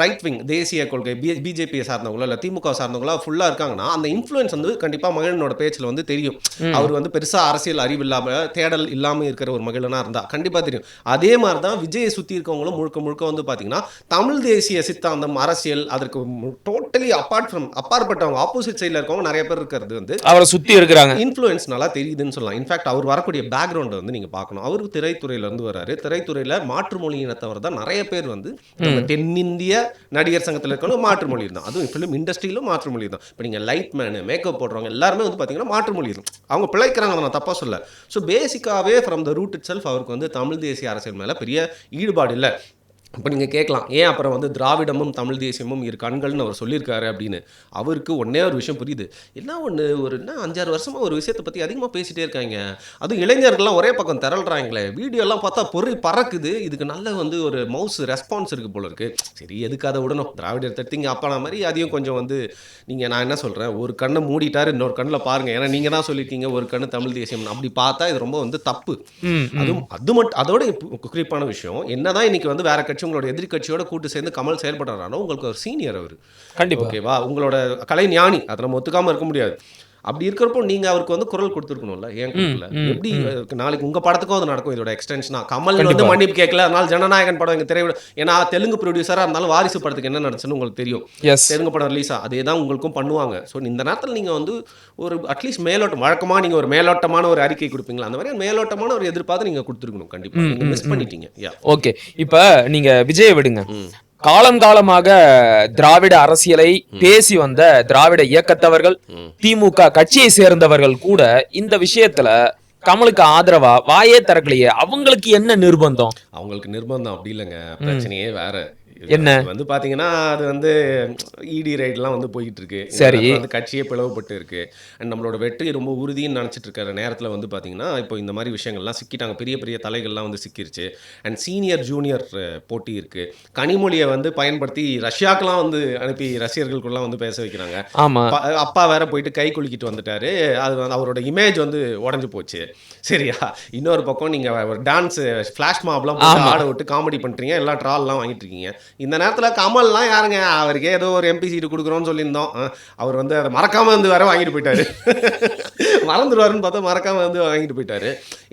ரைட் விங் தேசிய கொள்கை பிஜேபியை சார்ந்தவங்களோ இல்ல திமுக சார்ந்தவங்களோ ஃபுல்லா இருக்காங்கன்னா அந்த இன்ஃப்ளூயன்ஸ் வந்து கண்டிப்பா மகிழனோட பேச்சுல வந்து தெரியும். அவர் வந்து பெருசா அரசியல் அறிவு இல்லாம தேடல் இல்லாம இருக்கிற ஒரு மகிழனா இருந்தா கண்டிப்பா தெரியும். அதே மாதிரி தான் விஜயை சுத்தி இருக்கவங்களும் முழுக்க முழுக்க வந்து பாத்தீங்கன்னா தமிழ் தேசிய சித்தாந்தம் அரசியல் அதற்கு டோட்டலி அப்பார்ட் ஃப்ரம் அப்பாற்பட்டவங்க ஆப்போசிட் சைடில் இருக்கவங்க நிறைய பேர் இருக்கிறது வந்து அவரை சுத்தி இருக்கிறாங்க இன்ஃப்ளூயன்ஸ் நல்லா தெரியுதுன்னு சொல்லலாம். இன்ஃபேக்ட் அவர் வரக்கூடிய பேக்ரவுண்டை வந்து நீங்க பார்க்கணும். அவரு திரைத்துறையில இருந்து வராரு. திரைத்துறையில மாற்று மொழி இனத்தவர் தான் நிறைய பேர் வந்து தென்னிந்திய நடிகர் சங்கத்தில் இருக்கணும் மாற்று மொழி தான். அதுவும் ஃபிலிம் இண்டஸ்ட்ரியிலும் மாற்று மொழி தான். இப்போ நீங்க லைட் மேனு மேக்கப் போடுறவங்க எல்லாருமே வந்து பாத்தீங்கன்னா மாற்று மொழி தான். அவங்க பிழைக்கிறாங்க நான் தப்பா சொல்ல ஸோ பேசிக்காவே from the root itself அவருக்கு வந்து தமிழ் தேசிய அரசியல் மேல பெரிய ஈடுபாடு இல்லை. இப்போ நீங்கள் கேட்கலாம் ஏன் அப்புறம் வந்து திராவிடமும் தமிழ் தேசியமும் இரு கண்கள்னு அவர் சொல்லியிருக்காரு அப்படின்னு. அவருக்கு ஒன்றே ஒரு விஷயம் புரியுது. என்ன ஒன்று ஒரு என்ன அஞ்சாறு வருஷமாக ஒரு விஷயத்தை பற்றி அதிகமாக பேசிட்டே இருக்காங்க. அதுவும் இளைஞர்கள்லாம் ஒரே பக்கம் திரள்றாங்களே. வீடியோலாம் பார்த்தா பொருள் பறக்குது. இதுக்கு நல்ல வந்து ஒரு மவுஸ் ரெஸ்பான்ஸ் இருக்குது போல இருக்கு. சரி எதுக்கு அதை விடணும்? திராவிடர் தட்டிங்க அப்பான மாதிரி அதையும் கொஞ்சம் வந்து நீங்கள் நான் என்ன சொல்கிறேன் ஒரு கண்ணை மூடிட்டாரு இன்னொரு கண்ணில் பாருங்கள் ஏன்னா நீங்கள் தான் சொல்லியிருக்கீங்க ஒரு கண்ணு தமிழ் தேசியம் அப்படி பார்த்தா இது ரொம்ப வந்து தப்பு. அதுவும் அது மட்டும் அதோட குறிப்பான விஷயம் என்னதான் இன்னைக்கு வந்து வேற கட்சி உங்களோட எதிரி கட்சியோட கூட்டு சேர்ந்து கமல் செயல்படுறாரோ உங்களுக்கு ஒரு சீனியர் அவர். கண்டிப்பா. ஓகேவா உங்களோட கலை ஞானி அதை நம்ம ஒத்துக்காம இருக்க முடியாது. அப்படி இருக்கிறப்போ நீங்க அவருக்கு வந்து குரல் கொடுத்துருக்கணும்ல ஏன் கொடுக்கல எப்படி நாளைக்கு உங்க படத்துக்கும் அது நடக்கும் இதோட எக்ஸ்டென்ஷனா கமல் வந்து மன்னிப்பு கேட்கல அதனால ஜனநாயகன் படம் எங்க திரைவிட ஏன்னா தெலுங்கு ப்ரொடியூசரா இருந்தாலும் வாரிசு படத்துக்கு என்ன நடந்துச்சுன்னு உங்களுக்கு தெரியும். தெலுங்கு படம் ரிலீஸா அதே தான் உங்களுக்கும் பண்ணுவாங்க. ஸோ இந்த நேரத்தில் நீங்கள் வந்து ஒரு அட்லீஸ்ட் மேலோட்டம் வழக்கமாக நீங்கள் ஒரு மேலோட்டமான ஒரு அறிக்கை கொடுப்பீங்களா? அந்த மாதிரி மேலோட்டமான ஒரு எதிர்பார்த்து நீங்கள் கொடுத்துருக்கணும் கண்டிப்பாக நீங்கள் மிஸ் பண்ணிட்டீங்க. யா ஓகே இப்ப நீங்க விஜய விடுங்க. காலங்காலமாக திராவிட அரசியலை பேசி வந்த திராவிட இயக்கத்தவர்கள் திமுக கட்சியை சேர்ந்தவர்கள் கூட இந்த விஷயத்துல கமலுக்கு ஆதரவா வாயே திறக்கலையே? அவங்களுக்கு என்ன நிர்பந்தம்? அவங்களுக்கு நிர்பந்தம் அப்படி இல்லைங்க. பிரச்சனையே வேற. என்ன? வந்து பாத்தீங்கன்னா அது வந்து இடி ரைட்லாம் வந்து போயிட்டு இருக்கு இந்த சரி. வந்து கட்சியே பிளவுபட்டு இருக்கு அண்ட் நம்மளோட வெற்றி ரொம்ப உறுதின்னு நினைச்சிட்டு இருக்கிற நேரத்துல வந்து பாத்தீங்கன்னா இப்போ இந்த மாதிரி விஷயங்கள்லாம் சிக்கிட்டாங்க. பெரிய பெரிய தலைகள்லாம் வந்து சிக்கிருச்சு. அண்ட் சீனியர் ஜூனியர் போட்டி இருக்கு. கனிமொழியை வந்து பயன்படுத்தி ரஷ்யாக்கெல்லாம் வந்து அனுப்பி ரசிகர்களுக்குலாம் வந்து பேச வைக்கிறாங்க. ஆமா. ப- அப்பா வேற போயிட்டு கை குலுக்கிட்டு வந்துட்டாரு. அது வந்து அவரோட இமேஜ் வந்து உடஞ்சு போச்சு. சரியா? இன்னொரு பக்கம் நீங்க ஒரு டான்ஸ் ஃபிளாஷ் மாப்லாம் ஆட விட்டு காமெடி பண்றீங்க. எல்லாம் ட்ரால்லாம் வாங்கிட்டு இருக்கீங்க. இந்த நேரத்துல கமல்லாம் யாருங்க? அவருக்கு ஏதோ ஒரு எம்பி சீட்டு கொடுக்குறோம்னு சொல்லியிருந்தோம். அவர் வந்து அதை மறக்காம வந்து வேற வாங்கிட்டு போயிட்டாரு. மறந்துடுவாருன்னு பார்த்தா மறக்காம வந்து வாங்கிட்டு போயிட்டாரு.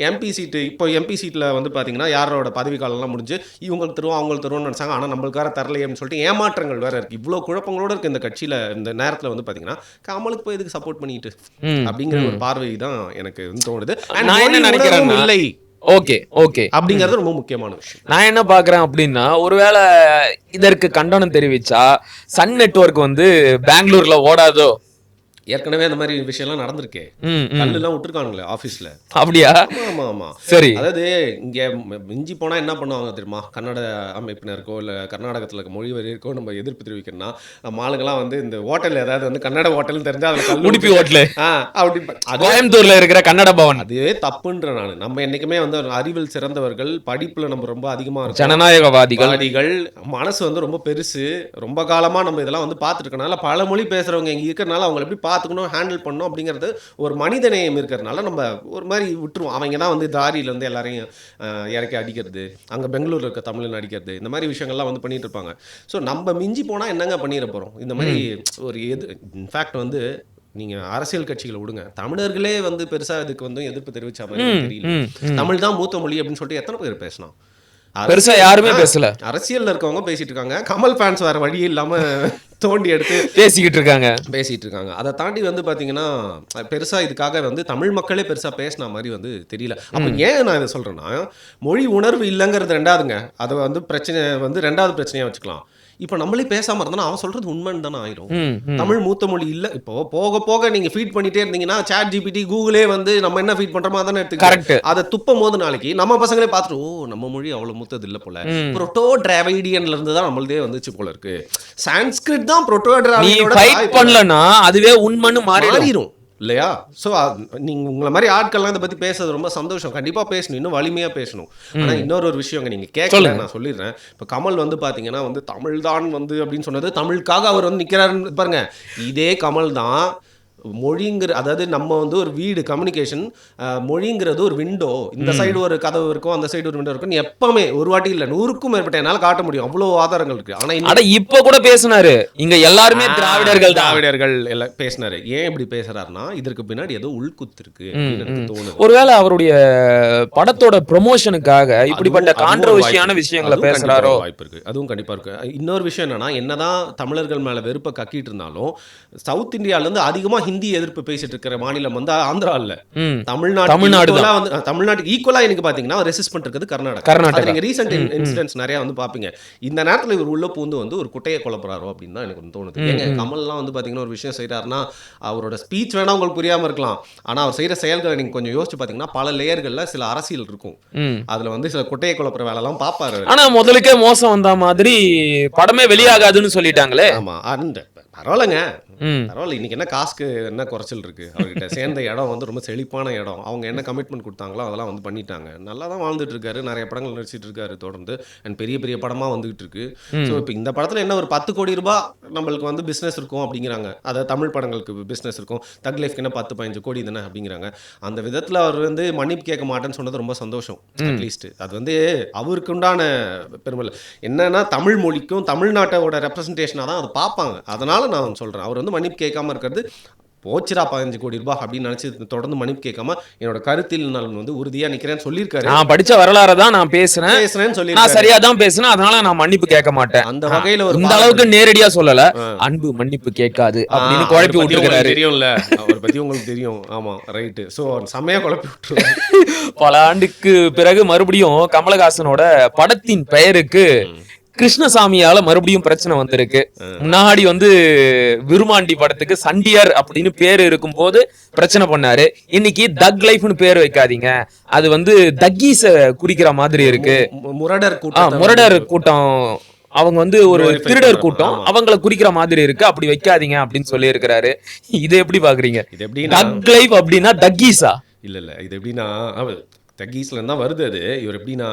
எம்பி சீட்டு இப்போ எம்பி சீட்டில் வந்து பார்த்தீங்கன்னா யாரோட பதவி காலம்லாம் முடிஞ்சு இவங்களுக்கு தருவோம் அவங்களுக்கு தருவோம்னு நினச்சாங்க. ஆனால் நம்மளுக்கார தரலையேன்னு சொல்லிட்டு ஏமாற்றங்கள் வேற இருக்கு. இவ்வளோ குழப்பங்களோட இருக்கு இந்த கட்சியில் இந்த நேரத்தில் வந்து பார்த்தீங்கன்னா கமலுக்கு போய் எதுக்கு சப்போர்ட் பண்ணிட்டு அப்படிங்கிற ஒரு பார்வை தான் எனக்கு தோணுது. நான் என்ன உணர்வும் இல்லை. Okay okay. அப்படிங்கிறது ரொம்ப முக்கியமான விஷயம். நான் என்ன பாக்குறேன் அப்படின்னா ஒருவேளை இதற்கு கண்டனம் தெரிவிச்சா சன் நெட்வொர்க் வந்து பெங்களூர்ல ஓடாதோ? ஏற்கனவே அந்த மாதிரி விஷயம்லாம் நடந்திருக்கே. கல்லுலாம் விட்டுருக்கானுங்களே ஆஃபீஸில் அப்படியா? ஆமா ஆமா. ஆமா சரி. அதாவது இங்க மிஞ்சி போனா என்ன பண்ணுவாங்க தெரியுமா? கன்னட அமைப்பினருக்கோ இல்ல கர்நாடகத்துல இருக்க மொழி வரையருக்கோ நம்ம எதிர்ப்பு தெரிவிக்கணும்னா நம்ம ஆளுங்கெல்லாம் வந்து இந்த ஹோட்டல் ஏதாவது வந்து கன்னட ஹோட்டல்னு தெரிஞ்சா அதுல உடுப்பி ஹோட்டலு. ஆ, அப்படி கோயம்புத்தூர்ல இருக்கிற கன்னட பவன். அதுவே தப்புன்ற நான். நம்ம என்னைக்குமே வந்து அறிவில் சிறந்தவர்கள் படிப்புல நம்ம ரொம்ப அதிகமா இருக்கோம். ஜனநாயகவாதிகள். வாதிகள் மனசு வந்து ரொம்ப பெருசு. ரொம்ப காலமா நம்ம இதெல்லாம் வந்து பார்த்துட்டு இருக்கனால பல மொழி பேசுறவங்க இங்க இருக்கிறனால அவங்களை எப்படி பார்த்துக்கணும் ஹேண்டில் பண்ணணும் அப்படிங்கிறது ஒரு மனிதநேயம் இருக்கிறனால நம்ம ஒரு மாதிரி விட்டுருவோம். அவங்க தான் வந்து தாரியில வந்து எல்லாரையும் இறக்கி அடிக்கிறது. அங்க பெங்களூர்ல இருக்க தமிழன் அடிக்கிறது. இந்த மாதிரி விஷயங்கள்லாம் வந்து பண்ணிட்டு இருப்பாங்க. ஸோ நம்ம மிஞ்சி போனா என்னங்க பண்ணிட போறோம்? இந்த மாதிரி ஒரு எது இன்ஃபேக்ட் வந்து நீங்க அரசியல் கட்சிகளை விடுங்க. தமிழர்களே வந்து பெருசா இதுக்கு வந்து எதிர்ப்பு தெரிவிச்ச மாதிரி தெரியல. தமிழ் தான் மூத்த மொழி அப்படின்னு சொல்லிட்டு எத்தனை பேர் பேசணும் பெருசா யாருமே பேசல. அரசியல்ல இருக்கவங்க பேசிட்டு இருக்காங்க. கமல் ஃபேன்ஸ் வேற வழி இல்லாம தோண்டி எடுத்து பேசிக்கிட்டு இருக்காங்க. பேசிட்டு இருக்காங்க. அதை தாண்டி வந்து பாத்தீங்கன்னா பெருசா இதுக்காக வந்து தமிழ் மக்களே பெருசா பேசின மாதிரி வந்து தெரியல. அப்ப ஏன் நான் இதை சொல்றேன்னா மொழி உணர்வு இல்லைங்கிறது ரெண்டாவதுங்க. அதை வந்து பிரச்சனை வந்து ரெண்டாவது பிரச்சனையா வச்சுக்கலாம். இப்போ நம்மளே பேசாம இருந்தோம்னா அவன் சொல்றது உண்மைன்னு தானே ஆயிரும். தமிழ் மூத்த மொழி இல்ல. இப்போ போக போக நீங்க ஃபீட் பண்ணிட்டே இருந்தீங்கன்னா சாட் ஜிபிடி கூகுளே வந்து நம்ம என்ன ஃபீட் பண்றோமோ அதானே எடுத்துக்க கரெக்ட் அதை துப்பும் போது நாளைக்கு நம்ம பசங்களே பார்த்துட்டு ஓ நம்ம மொழி அவ்வளவு மூத்தது இல்ல போல. புரோட்டோ டிராவிடியன்ல இருந்து தான் நம்மளதே வந்துச்சு போல இருக்கு. சான்ஸ்கிரிட் தான் புரோட்டோ டிராவிடியோட ஃபைட் பண்ணலனா அதுவே உண்மைன்னு மாறிடும். இல்லையா? ஸோ நீங்க உங்களை மாதிரி ஆட்கள்லாம் இதை பத்தி பேசுறது ரொம்ப சந்தோஷம். கண்டிப்பா பேசணும். இன்னும் வலிமையா பேசணும். ஆனா இன்னொரு ஒரு விஷயம் நீங்க கேட்கல. நான் சொல்லிடுறேன். இப்போ கமல் வந்து பாத்தீங்கன்னா வந்து தமிழ் தான் வந்து அப்படின்னு சொன்னது தமிழுக்காக அவர் வந்து நிக்கிறாருன்னு பாருங்க. இதே கமல் தான் மொழிங்கிற அதாவது நம்ம வந்து ஒரு வீடு கம்யூனிகேஷன் மொழிங்கிறது ஒரு விண்டோ இந்த சைடு ஒரு கதவு இருக்கும் அந்த சைடு ஒரு விண்டோ இருக்கும். எப்பவுமே ஒரு வாட்டி இல்லை நூறுக்கும் மேற்பட்ட என்னால் காட்ட முடியும். அவ்வளோ ஆதாரங்கள் இருக்கு. ஆனா இன்னும் அட இப்ப கூட பேசினாரு. இங்க எல்லாருமே திராவிடர்கள் திராவிடர்கள் எல்லாம் பேசினாரு. ஏன் இப்படி பேசுறாருன்னா இதற்கு பின்னாடி ஏதோ உள்குத்து இருக்கு தோணுது. ஒருவேளை அவருடைய படத்தோட ப்ரொமோஷனுக்காக இப்படிப்பட்ட வாய்ப்பு. விஷயங்களை பேசுறாரோ? வாய்ப்பு இருக்கு. அதுவும் கண்டிப்பா இருக்கு. இன்னொரு விஷயம் என்னன்னா என்னதான் தமிழர்கள் மேல வெறுப்பை கக்கிட்டு இருந்தாலும் சவுத் இந்தியால இருந்து அதிகமா ஹிந்தி எதிர்ப்பு பேசிட்டு இருக்கிற மாநிலம் வந்து ஆந்திரா இல்ல தமிழ்நாடு தமிழ்நாடு வந்து தமிழ்நாட்டுக்கு ஈக்குவலா எனக்கு பாத்தீங்கன்னா ரெசிஸ்ட் பண்ணிருக்கிறது கர்நாடகா. கர்நாடகா. நீங்க ரீசெண்ட் இன்சிடென்ட்ஸ் நிறைய வந்து பாப்பீங்க. இந்த நேரத்துல இவர் உள்ள பூந்து வந்து ஒரு குட்டையை குழப்பறாரோ அப்படின்னு தான் எனக்கு தோணுது. ஏங்க கமல்லாம் வந்து பாத்தீங்கன்னா ஒரு விஷயம் செய்யறாருன்னா அவரோட ஸ்பீச் வேணா உங்களுக்கு புரியாம இருக்கலாம். ஆனா அவர் செய்யற செயல்களை நீங்க கொஞ்சம் யோசிச்சு பாத்தீங்கன்னா பல லேயர்கள்ல சில அரசியல் இருக்கும். அதுல வந்து சில குட்டையை குழப்புற வேலைலாம் பாப்பாரு. அவரு. ஆனா முதலுக்கே மோசம் வந்த மாதிரி படமே வெளியாகாதுன்னு சொல்லிட்டாங்களே. ஆமா அந்த பரவாயில்லைங்க. பரவாயில்ல இன்னைக்கு என்ன காசுக்கு என்ன குறைச்சல் இருக்கு? அவர்கிட்ட சேர்ந்த இடம் வந்து ரொம்ப செழிப்பான இடம். அவங்க என்ன கமிட்மெண்ட் கொடுத்தாங்களோ அதெல்லாம் வந்து பண்ணிட்டாங்க. நல்லா தான் வாழ்ந்துட்டு இருக்காரு நிறைய படங்கள் நடிச்சிட்டு இருக்காரு தொடர்ந்து. அண்ட் பெரிய பெரிய படமா வந்துகிட்டு இருக்கு. ஸோ இப்போ இந்த படத்துல என்ன ஒரு பத்து கோடி ரூபாய் நம்மளுக்கு வந்து பிசினஸ் இருக்கும் அப்படிங்கிறாங்க. அதாவது தமிழ் படங்களுக்கு பிசினஸ் இருக்கும். தக் லைஃப்க்கு என்ன பத்து பதினஞ்சு கோடி தானே அப்படிங்கிறாங்க. அந்த விதத்துல அவர் வந்து மன்னிப்பு கேட்க மாட்டேன்னு சொன்னது ரொம்ப சந்தோஷம் அட்லீஸ்ட் அது வந்து அவருக்கு உண்டான. என்னன்னா தமிழ் மொழிக்கும் தமிழ்நாட்டோட ரெப்ரசன்டேஷனாக தான் அதை பார்ப்பாங்க. அதனால நான் சொல்றேன். அவர் வந்து மன்னிப்பு கேட்காம இருக்கிறது போச்சுடா பதினஞ்சு கோடி ரூபாய் அப்படின்னு நினைச்சு தொடர்ந்து மன்னிப்பு கேட்காம என்னோட கருத்தில் நான் வந்து உறுதியா நிக்கிறேன்னு சொல்லியிருக்காரு. நான் படிச்ச வரலாறை தான் நான் பேசுனேன் பேசுறேன்னு நான் சொல்லியிருக்காரு சரியா தான் பேசினேன் அதனால நான் மன்னிப்பு கேட்க மாட்டேன். அந்த வகையில ஒரு இந்த அளவுக்கு நேரடியா சொல்லல. அன்பு மன்னிப்பு கேட்காது அப்படின்னு குழப்பி விட்டுருக்காரு தெரியும்ல. அவரை பத்தி உங்களுக்கு தெரியும். ஆமா ரைட்டு ஸோ செம்மையா குழப்பி விட்டுருவாரு. பல ஆண்டுக்கு பிறகு மறுபடியும் கமலஹாசனோட படத்தின் பெயருக்கு கிருஷ்ணசாமியால மறுபடியும் பிரச்சனை வந்திருக்கு. முன்னாடி வந்து விருமாண்டி படத்துக்கு சண்டியர் அப்படின்னு பேர் இருக்கும்போது பிரச்சனை பண்ணாரு. இன்னைக்கு தக் லைஃப்னு பேர் வைக்காதீங்க. அது வந்து தக்கீஸ குறிக்கிற மாதிரி இருக்கு. முரடர் கூட்டம். முரடர் கூட்டம். அவங்க வந்து ஒரு திருடர். கூட்டம். அவங்கள குறிக்கிற மாதிரி இருக்கு. அப்படி வைக்காதீங்க அப்படின்னு சொல்லி இருக்கிறாரு இதை எப்படி பாக்குறீங்க? தக் லைஃப் அப்படின்னா தக்கீஸா இல்ல இல்ல. இது எப்படின்னா அவ தகீஸ்ல தான் வருது அது. இவர் எப்படின்னா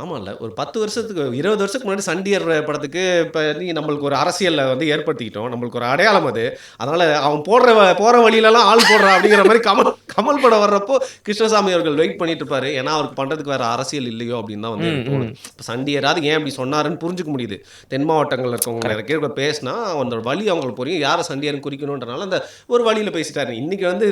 ஆமாம்ல ஒரு பத்து வருஷத்துக்கு இருபது வருஷத்துக்கு முன்னாடி சண்டியர் படத்துக்கு இப்போ நீ நம்மளுக்கு ஒரு அரசியலில் வந்து ஏற்படுத்திக்கிட்டோம். நம்மளுக்கு ஒரு அடையாளம் அது. அதனால அவன் போடுற போற வழியிலலாம் ஆள் போடுறான் அப்படிங்கிற மாதிரி கமல் கமல் படம் வர்றப்போ கிருஷ்ணசாமி அவர்கள் வெயிட் பண்ணிட்டு இருப்பாரு. ஏன்னா அவருக்கு பண்றதுக்கு வேற அரசியல் இல்லையோ அப்படின்னு தான் வந்து இப்போ சண்டியராது ஏன் அப்படி சொன்னாருன்னு புரிஞ்சுக்க முடியுது. தென் மாவட்டங்கள்ல இருக்கவங்க நிறைய கூட பேசினா அந்த வழி அவங்களுக்கு புரியும். யாரை சண்டியர்னு குறிக்கணுன்றனால அந்த ஒரு வழியில பேசிட்டாரு. இன்னைக்கு வந்து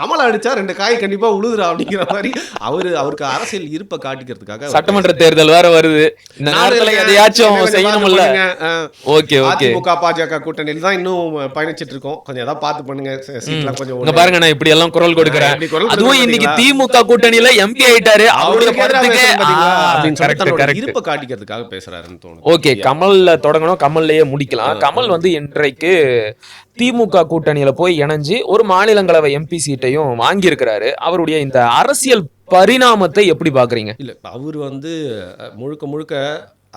கமல் அடிச்சா ரெண்டு காய் கண்டிப்பா உழுதுறா அப்படிங்கிற மாதிரி அவரு அவருக்கு அரசியல் இருப்பை காட்டிக்கிறதுக்காக அவர் சட்டமன்ற தேர்தல் வேற வருது. இந்த நேரத்துல எதையாச்சும் செய்யணும்ல. Okay okay. அதிமுக பாஜக கூட்டணியில் தான் இன்னும் பயணிச்சிட்டு இருக்கோம். கொஞ்சம் ஏதாவது பார்த்து பண்ணுங்க. கொஞ்சம் இங்க. பாருங்க நான் இப்படி எல்லாம் குரல் கொடுக்குறேன். அதுவும் இன்னைக்கு? திமுக கூட்டணியில எம்பி ஆயிட்டாரு. அவருடைய படத்துக்கு இருப்பை காட்டிக்கிறதுக்காக பேசுறாருன்னு தோணுது. ஓகே கமல்ல தொடங்கணும். கமல்லையே முடிக்கலாம். கமல் வந்து இன்றைக்கு திமுக கூட்டணியில போய் இணைஞ்சு ஒரு மாநிலங்களவை எம்பி சீட்டையும் வாங்கியிருக்கிறாரு. அவருடைய இந்த அரசியல் பரிணாமத்தை எப்படி பாக்குறீங்க இல்ல அவர் வந்து முழுக்க முழுக்க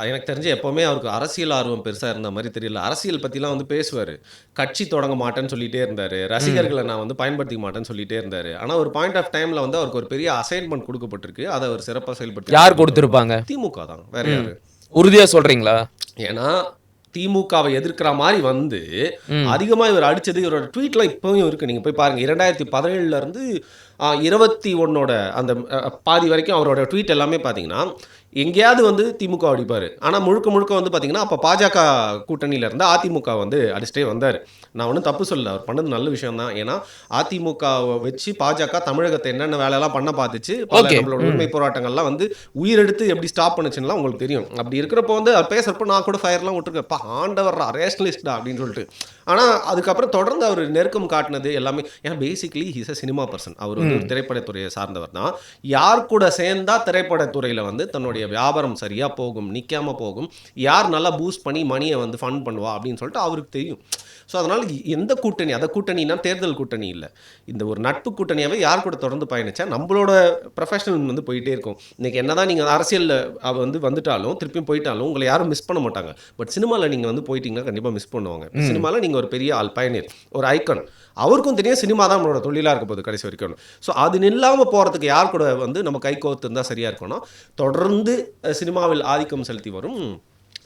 எனக்கு தெரிஞ்சு எப்பவுமே அவருக்கு அரசியல் ஆர்வம் பெருசா இருந்த மாதிரி தெரியல. அரசியல் பத்திலாம் வந்து பேசுவாரு. கட்சி தொடங்க மாட்டேன்னு சொல்லிட்டே இருந்தாரு. ரசிகர்களை நான் வந்து பயன்படுத்திக்க மாட்டேன்னு சொல்லிட்டே இருந்தாரு. ஆனா ஒரு பாயிண்ட் ஆஃப் டைம்ல வந்து அவருக்கு ஒரு பெரிய அசைன்மெண்ட் கொடுக்கப்பட்டிருக்கு. அதை அவர் சிறப்பா செயல்படுத்தி யார் கொடுத்திருப்பாங்க? திமுக தான் வேற யாரு? உறுதியா சொல்றீங்களா? ஏன்னா திமுகவை எதிர்க்கிற மாதிரி வந்து அதிகமா இவர் அடிச்சது இவரோட ட்வீட்லாம் இப்பவும் இருக்கு. நீங்க போய் பாருங்க இரண்டாயிரத்தி பதினேழுல இருந்து இருபத்தி ஒன்னோட அந்த பாதி வரைக்கும் அவரோட ட்வீட் எல்லாமே பார்த்தீங்கன்னா எங்கேயாவது வந்து திமுக அடிப்பார். ஆனால் முழுக்க முழுக்க வந்து பார்த்தீங்கன்னா அப்போ பாஜக கூட்டணியில இருந்து அதிமுக வந்து அடிச்சிட்டே வந்தார். நான் ஒன்றும் தப்பு சொல்லல. அவர் பண்ணது நல்ல விஷயம் தான் ஏன்னா அதிமுகவை வச்சு பாஜக தமிழகத்தை என்னென்ன வேலையெல்லாம் பண்ண பார்த்துச்சு. நம்மளோட உரிமை போராட்டங்கள்லாம் வந்து உயிரெடுத்து எப்படி ஸ்டாப் பண்ணுச்சுன்னா உங்களுக்கு தெரியும். அப்படி இருக்கிறப்போ வந்து அவர் பேசுறப்போ நான் கூட ஃபயர்லாம் விட்டுருக்கேன். பா ஆண்டவர்ரா ரேஷனலிஸ்டா அப்படின்னு சொல்லிட்டு. ஆனால் அதுக்கப்புறம் தொடர்ந்து அவர் நெருக்கம் காட்டினது எல்லாமே ஏன்னா basically he's a cinema person அவர் வந்து திரைப்படத்துறையை சார்ந்தவர் தான். யார் கூட சேர்ந்தா திரைப்படத்துறையில் வந்து தன்னுடைய வியாபாரம் சரியாக போகும் நிற்காம போகும் யார் நல்லா பூஸ்ட் பண்ணி மணியை வந்து ஃபண்ட் பண்ணுவா அப்படின்னு சொல்லிட்டு அவருக்கு தெரியும். ஸோ அதனால் எந்த கூட்டணி அதை கூட்டணினா தேர்தல் கூட்டணி இல்லை. இந்த ஒரு நட்பு கூட்டணியாகவே யார் கூட தொடர்ந்து பயணிச்சா நம்மளோட ப்ரொஃபஷனல் வந்து போயிட்டே இருக்கும். இன்னைக்கு என்னதான் நீங்கள் அரசியலில் அவ வந்து வந்துட்டாலும் திருப்பியும் போயிட்டாலும் உங்களை யாரும் மிஸ் பண்ண மாட்டாங்க. பட் சினிமாவில் நீங்கள் வந்து போயிட்டீங்கன்னா கண்டிப்பாக மிஸ் பண்ணுவாங்க. சினிமாவில் நீங்கள் ஒரு பெரிய ஆள் பயணியர் ஒரு ஐக்கன் அவருக்கும் தெரியும் சினிமா தான் நம்மளோட தொழிலாக இருக்க போகுது கடைசி வரைக்கும் ஸோ அது இல்லாமல் போகிறதுக்கு யார் கூட வந்து நம்ம கை கோர்த்து இருந்தால் சரியாக இருக்கணும் தொடர்ந்து சினிமாவில் ஆதிக்கம் செலுத்தி வரும்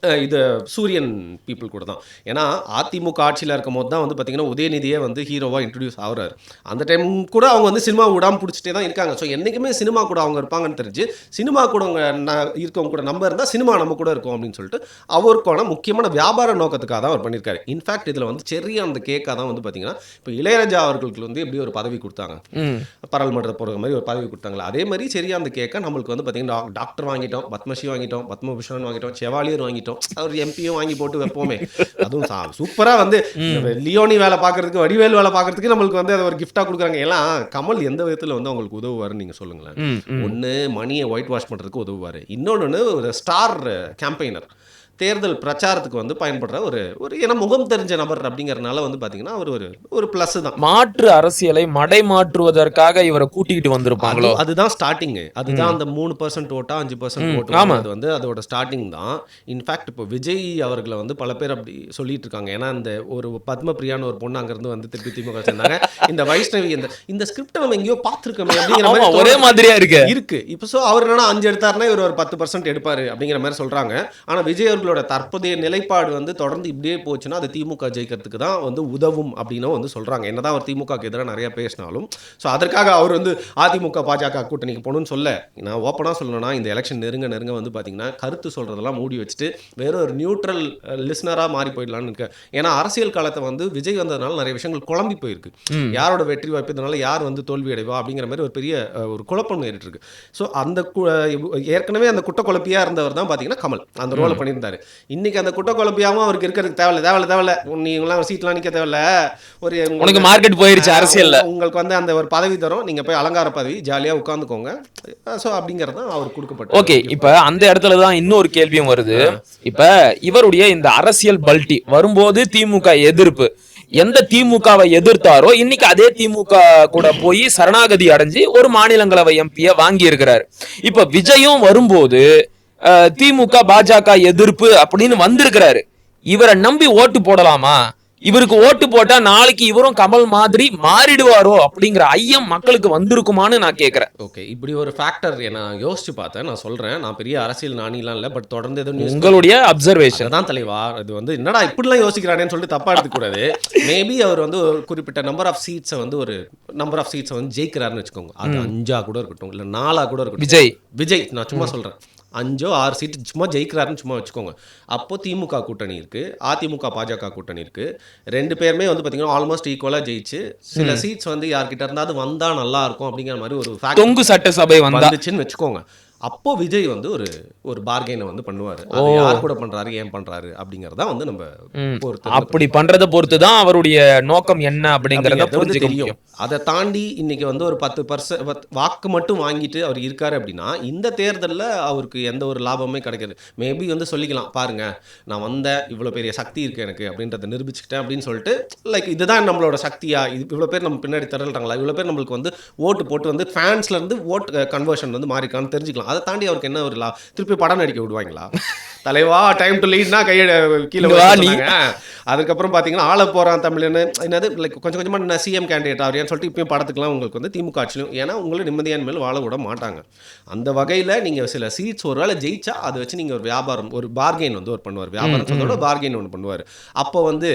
இது சூரியன் பீப்புள் கூட தான். ஏன்னா அதிமுக ஆட்சியில் இருக்கும் போது தான் வந்து பார்த்தீங்கன்னா உதயநிதியே வந்து ஹீரோவாக இன்ட்ரடியூஸ் ஆகுறாரு. அந்த டைம் கூட அவங்க வந்து சினிமா விடாமல் பிடிச்சிட்டே தான் இருக்காங்க. ஸோ என்றைக்குமே சினிமா கூட அவங்க இருப்பாங்கன்னு தெரிஞ்சு சினிமா கூட அவங்க ந- இருக்கவங்க கூட நம்ம இருந்தால் சினிமா நம்ம கூட இருக்கும் அப்படின்னு சொல்லிட்டு அவருக்கான முக்கியமான வியாபார நோக்கத்துக்காக தான் அவர் பண்ணியிருக்காரு. இன்ஃபேக்ட் இதில் வந்து செரிய அந்த கேக்காக தான் வந்து பார்த்தீங்கன்னா இப்போ இளையராஜா அவர்களுக்கு வந்து எப்படி ஒரு பதவி கொடுத்தாங்க. ம். பாராளுமன்றத்தை போகிற மாதிரி ஒரு பதவி கொடுத்தாங்களா. அதே மாதிரி சரியா அந்த கேட்க நம்மளுக்கு வந்து பார்த்தீங்கன்னா டாக்- டாக்டர் வாங்கிட்டோம் பத்மஸ்ரீ வாங்கிட்டோம் பத்மபூஷன் வாங்கிட்டோம் செவாலியர் வாங்கிட்டோம். அவர் எம்பியும் வாங்கி போட்டு வைப்போமே. அதுவும் சா- சூப்பரா வந்து லியோனி வேலை பார்க்கறதுக்கு வடிவேல் வேலை பார்க்கறதுக்கு நம்மளுக்கு வந்து அதை ஒரு கிஃப்டா கொடுக்குறாங்க. எல்லாம் கமல் எந்த விதத்துல வந்து அவங்களுக்கு உதவுவாருன்னு நீங்க சொல்லுங்களேன். ஒன்று மணியை ஒயிட் வாஷ் பண்ணுறதுக்கு உதவுவார் இன்னொன்று ஒரு ஸ்டார் கேம்பெயினர் தேர்தல் பிரச்சாரத்துக்கு வந்து பயன்படுற ஒரு ஒரு ஏன்னா முகம் தெரிஞ்ச நபர் அப்படிங்கறதுனால வந்து பார்த்தீங்கன்னா அவர் ஒரு ஒரு ப்ளஸ் தான். மாற்று அரசியலை மடை மாற்றுவதற்காக இவரை கூட்டிக்கிட்டு வந்திருப்பாங்களோ? அது- அதுதான் ஸ்டார்டிங் அதுதான் அந்த மூணு பர்சன்ட் ஓட்டா அஞ்சு பர்சன்ட் ஓட்டு. அது வந்து அதோட ஸ்டார்டிங் தான். இன்ஃபேக்ட் இப்போ விஜய் அவர்களை வந்து பல பேர் அப்படி சொல்லிட்டு இருக்காங்க. ஏன்னா இந்த ஒரு பத்மபிரியான்னு ஒரு பொண்ணு அங்கிருந்து வந்து திருப்பி திமுக சேர்ந்தாங்க இந்த வைஷ்ணவி இந்த இந்த ஸ்கிரிப்டை நம்ம எங்கேயோ பார்த்துருக்கோமே அப்படிங்கிற மாதிரி ஒரே. மாதிரியா இருக்கு. இருக்கு. இப்போ ஸோ அவர் என்னன்னா அஞ்சு எடுத்தாருன்னா இவர் ஒரு பத்து பர்சன்ட் எடுப்பாரு அப்படிங்கிற மாதிரி சொல்றாங்க. ஆனா விஜய் அவர்களோட தற்போதைய நிலைப்பாடு வந்து தொடர்ந்து இப்படியே போச்சுன்னா அது திமுக ஜெயிக்கிறதுக்கு தான் வந்து உதவும் அப்படின்னு வந்து சொல்றாங்க. என்னதான் அவர் திமுகக்கு எதிராக நிறைய பேசினாலும் ஸோ அதற்காக அவர் வந்து அதிமுக பாஜக கூட்டணிக்கு போகணும்னு சொல்ல நான் ஓப்பனாக சொல்லணும்னா இந்த எலெக்ஷன் நெருங்க நெருங்க வந்து பார்த்தீங்கன்னா கருத்து சொல்றதெல்லாம் மூடி வச்சுட்டு வேற ஒரு நியூட்ரல் லிஸ்னராக மாறி போயிடலாம்னு இருக்கு ஏன்னா அரசியல் காலத்தை வந்து விஜய் வந்ததுனால நிறைய விஷயங்கள் குழம்பி போயிருக்கு. யாரோட வெற்றி வாய்ப்பு இதனால யார் வந்து தோல்வி அடைவா அப்படிங்கிற மாதிரி ஒரு பெரிய ஒரு குழப்பம் நேரிட்டு இருக்கு. ஸோ அந்த ஏற்கனவே அந்த குட்ட குழப்பியா இருந்தவர் தான் பார்த்தீங்கன்னா கமல். அந்த ரோலை பண்ணியிருந்தாரு. இன்னைக்கு அந்த குட்ட குழப்பியாவும் அவருக்கு இருக்கிறதுக்கு தேவையில்ல தேவையில்ல தேவையில்ல. நீங்களாம் சீட்லாம் நிற்க தேவையில்ல. ஒரு உனக்கு மார்க்கெட் போயிருச்சு அரசியல்ல. உங்களுக்கு வந்து அந்த ஒரு பதவி தரும். நீங்க போய் அலங்கார பதவி ஜாலியா உட்காந்துக்கோங்க. ஸோ அப்படிங்கிறது தான் அவர் கொடுக்கப்பட்ட ஓகே இப்ப அந்த இடத்துல தான் இன்னொரு கேள்வியும் வருது. இப்ப இவருடைய இந்த அரசியல் பல்டி வரும்போது திமுக எதிர்ப்பு. எந்த திமுகவை எதிர்த்தாரோ இன்னைக்கு அதே திமுக கூட போய் சரணாகதி அடைஞ்சு ஒரு மாநிலங்களவை எம்பிய வாங்கி இருக்கிறாரு இப்ப விஜயும் வரும்போது திமுக பாஜக எதிர்ப்பு அப்படின்னு வந்திருக்கிறாரு. இவரை நம்பி ஓட்டு போடலாமா? இவருக்கு ஓட்டு போட்டா நாளைக்கு இவரும் கமல் மாதிரி மாறிடுவாரோ அப்படிங்கிற ஐயம் மக்களுக்கு வந்திருக்குமான்னு நான் கேக்குறேன். ஓகே இப்படி ஒரு ஃபேக்டர் நான் யோசிச்சு பார்த்தேன் நான் சொல்றேன். நான் பெரிய அரசியல் நாணிலாம் இல்லை பட் தொடர்ந்து எதுவும் உங்களுடைய அப்சர்வேஷன் தான் தலைவா இது வந்து என்னடா இப்படிலாம் யோசிக்கிறானேன்னு சொல்லிட்டு தப்பா எடுத்துக்கூடாது. மேபி அவர் வந்து ஒரு குறிப்பிட்ட நம்பர் ஆஃப் சீட்ஸை வந்து ஒரு நம்பர் ஆஃப் சீட்ஸை வந்து ஜெயிக்கிறாருன்னு வச்சுக்கோங்க. அது அஞ்சா கூட இருக்கட்டும் இல்லை நாலா கூட இருக்கட்டும். விஜய். விஜய் நான் சும்மா சொல்றேன். அஞ்சோ ஆறு சீட்டு சும்மா ஜெயிக்கிறாருன்னு சும்மா வச்சுக்கோங்க. அப்போ திமுக கூட்டணி இருக்கு. அதிமுக பாஜக கூட்டணி இருக்கு. ரெண்டு பேருமே வந்து பார்த்தீங்கன்னா ஆல்மோஸ்ட் ஈக்குவலாக ஜெயிச்சு சில சீட்ஸ் வந்து யார்கிட்ட இருந்தாவது வந்தா நல்லா இருக்கும் அப்படிங்கிற மாதிரி ஒரு தொங்கு சட்டசபை வந்தா வந்துச்சுன்னு வச்சுக்கோங்க. அப்போ விஜய் வந்து ஒரு ஒரு பார்கெயினை வந்து பண்ணுவாரு. அது யார் கூட பண்றாரு ஏன் பண்றாரு அப்படிங்கறத வந்து நம்ம. பொறுத்து அப்படி பண்றத பொறுத்து தான் அவருடைய நோக்கம் என்ன அப்படிங்கறத வந்து புரிஞ்சுக்க தெரியும்? முடியும். அதை தாண்டி இன்னைக்கு வந்து ஒரு பத்து பர்சன்ட் வாக்கு மட்டும் வாங்கிட்டு அவர் இருக்காரு அப்படின்னா இந்த தேர்தலில் அவருக்கு எந்த ஒரு லாபமே கிடைக்காது. மேபி வந்து சொல்லிக்கலாம். பாருங்க நான் வந்தேன் இவ்வளோ பெரிய சக்தி இருக்கு எனக்கு அப்படின்றத நிரூபிச்சுக்கிட்டேன் அப்படின்னு சொல்லிட்டு லைக் இதுதான் நம்மளோட சக்தியா? இது இவ்வளோ பேர் நம்ம பின்னாடி திரள்றாங்களா? இவ்வளோ பேர் நம்மளுக்கு வந்து ஓட்டு போட்டு வந்து ஃபேன்ஸ்ல இருந்து ஓட்டு கன்வர்ஷன் வந்து மாறிக்கான்னு தெரிஞ்சுக்கலாம். அதை தாண்டி அவருக்கு என்ன ஒரு லா திருப்பி படம் நடிக்க விடுவாங்களா தலைவா டைம் டு லீட்னா கையை கீழே இங்க வா நீ. வச்சுட்டாங்க. அதுக்கப்புறம் பார்த்தீங்கன்னா ஆள போகிறான் தமிழ்னு என்னது லைக் கொஞ்சம் கொஞ்சமாக நான் சிஎம் கேண்டிடேட் ஆகிறேன்னு சொல்லிட்டு இப்பயும் படத்துக்குலாம் உங்களுக்கு வந்து திமுக ஆட்சியிலும் ஏன்னா உங்களை நிம்மதியான மேல் வாழ விட மாட்டாங்க அந்த வகையில் நீங்கள் சில சீட்ஸ் ஒரு வேளை ஜெயிச்சா அதை வச்சு நீங்கள் ஒரு வியாபாரம் ஒரு பார்கெயின் வந்து ஒரு பண்ணுவார் வியாபாரம் சொல்றத விட பார்கெயின் ஒன்று பண்ணுவார் அப்போ வந்து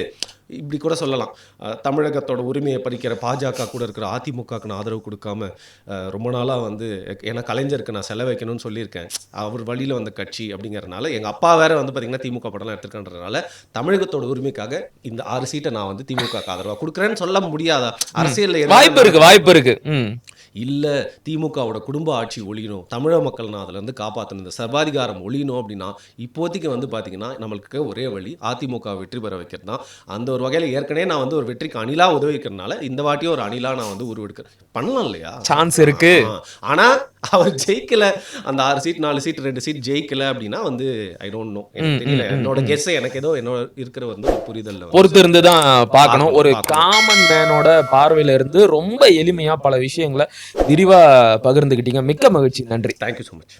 இப்படி கூட சொல்லலாம். தமிழகத்தோட உரிமையை பறிக்கிற பாஜக கூட இருக்கிற அதிமுகவுக்கு நான் ஆதரவு கொடுக்காம ரொம்ப நாளாக வந்து ஏன்னா கலைஞருக்கு நான் செலவு வைக்கணும்னு சொல்லியிருக்கேன். அவர் வழியில் வந்த கட்சி அப்படிங்கறதுனால எங்கள் அப்பா வேற வந்து பார்த்தீங்கன்னா திமுக படம்லாம் எடுத்துருக்கன்றதுனால தமிழகத்தோட உரிமைக்காக இந்த ஆறு சீட்டை நான் வந்து திமுக ஆதரவாக கொடுக்குறேன்னு சொல்ல முடியாதா? அரசியலில் வாய்ப்பு இருக்கு வாய்ப்பு இருக்கு. ம். இல்லை திமுகவோட குடும்ப ஆட்சி ஒழியணும் தமிழக மக்கள் நான் அதுலேருந்து காப்பாற்றணும் இந்த சர்வாதிகாரம் ஒழியணும் அப்படின்னா இப்போதைக்கு வந்து பார்த்தீங்கன்னா நம்மளுக்கு ஒரே வழி அதிமுக வெற்றி பெற வைக்கிறது தான் அந்த ஒரு வகையில் ஏற்கனவே நான் வந்து ஒரு வெற்றிக்கு அணிலா உதவி வைக்கிறதுனால இந்த வாட்டியும் ஒரு அணிலா நான் வந்து உருவெடுக்கிறேன். பண்ணலாம் இல்லையா? சான்ஸ் இருக்கு. ஆ, ஆனா அவர் ஜெயிக்கல. அந்த ஆறு சீட் நாலு சீட் ரெண்டு சீட் ஜெயிக்கல அப்படின்னா வந்து ஐ டோன்ட் நோ எனக்கு தெரியல. என்னோட கெஸ் எனக்கு ஏதோ என்னோட இருக்கிற வந்து ஒரு புரிதல்ல வந்து. பொறுத்து இருந்து தான் பார்க்கணும் ஒரு. காமன் மேனோட பார்வையில இருந்து ரொம்ப எளிமையா பல விஷயங்களை விரிவா பகிர்ந்துக்கிட்டீங்க மிக்க மகிழ்ச்சி. நன்றி. Thank you so much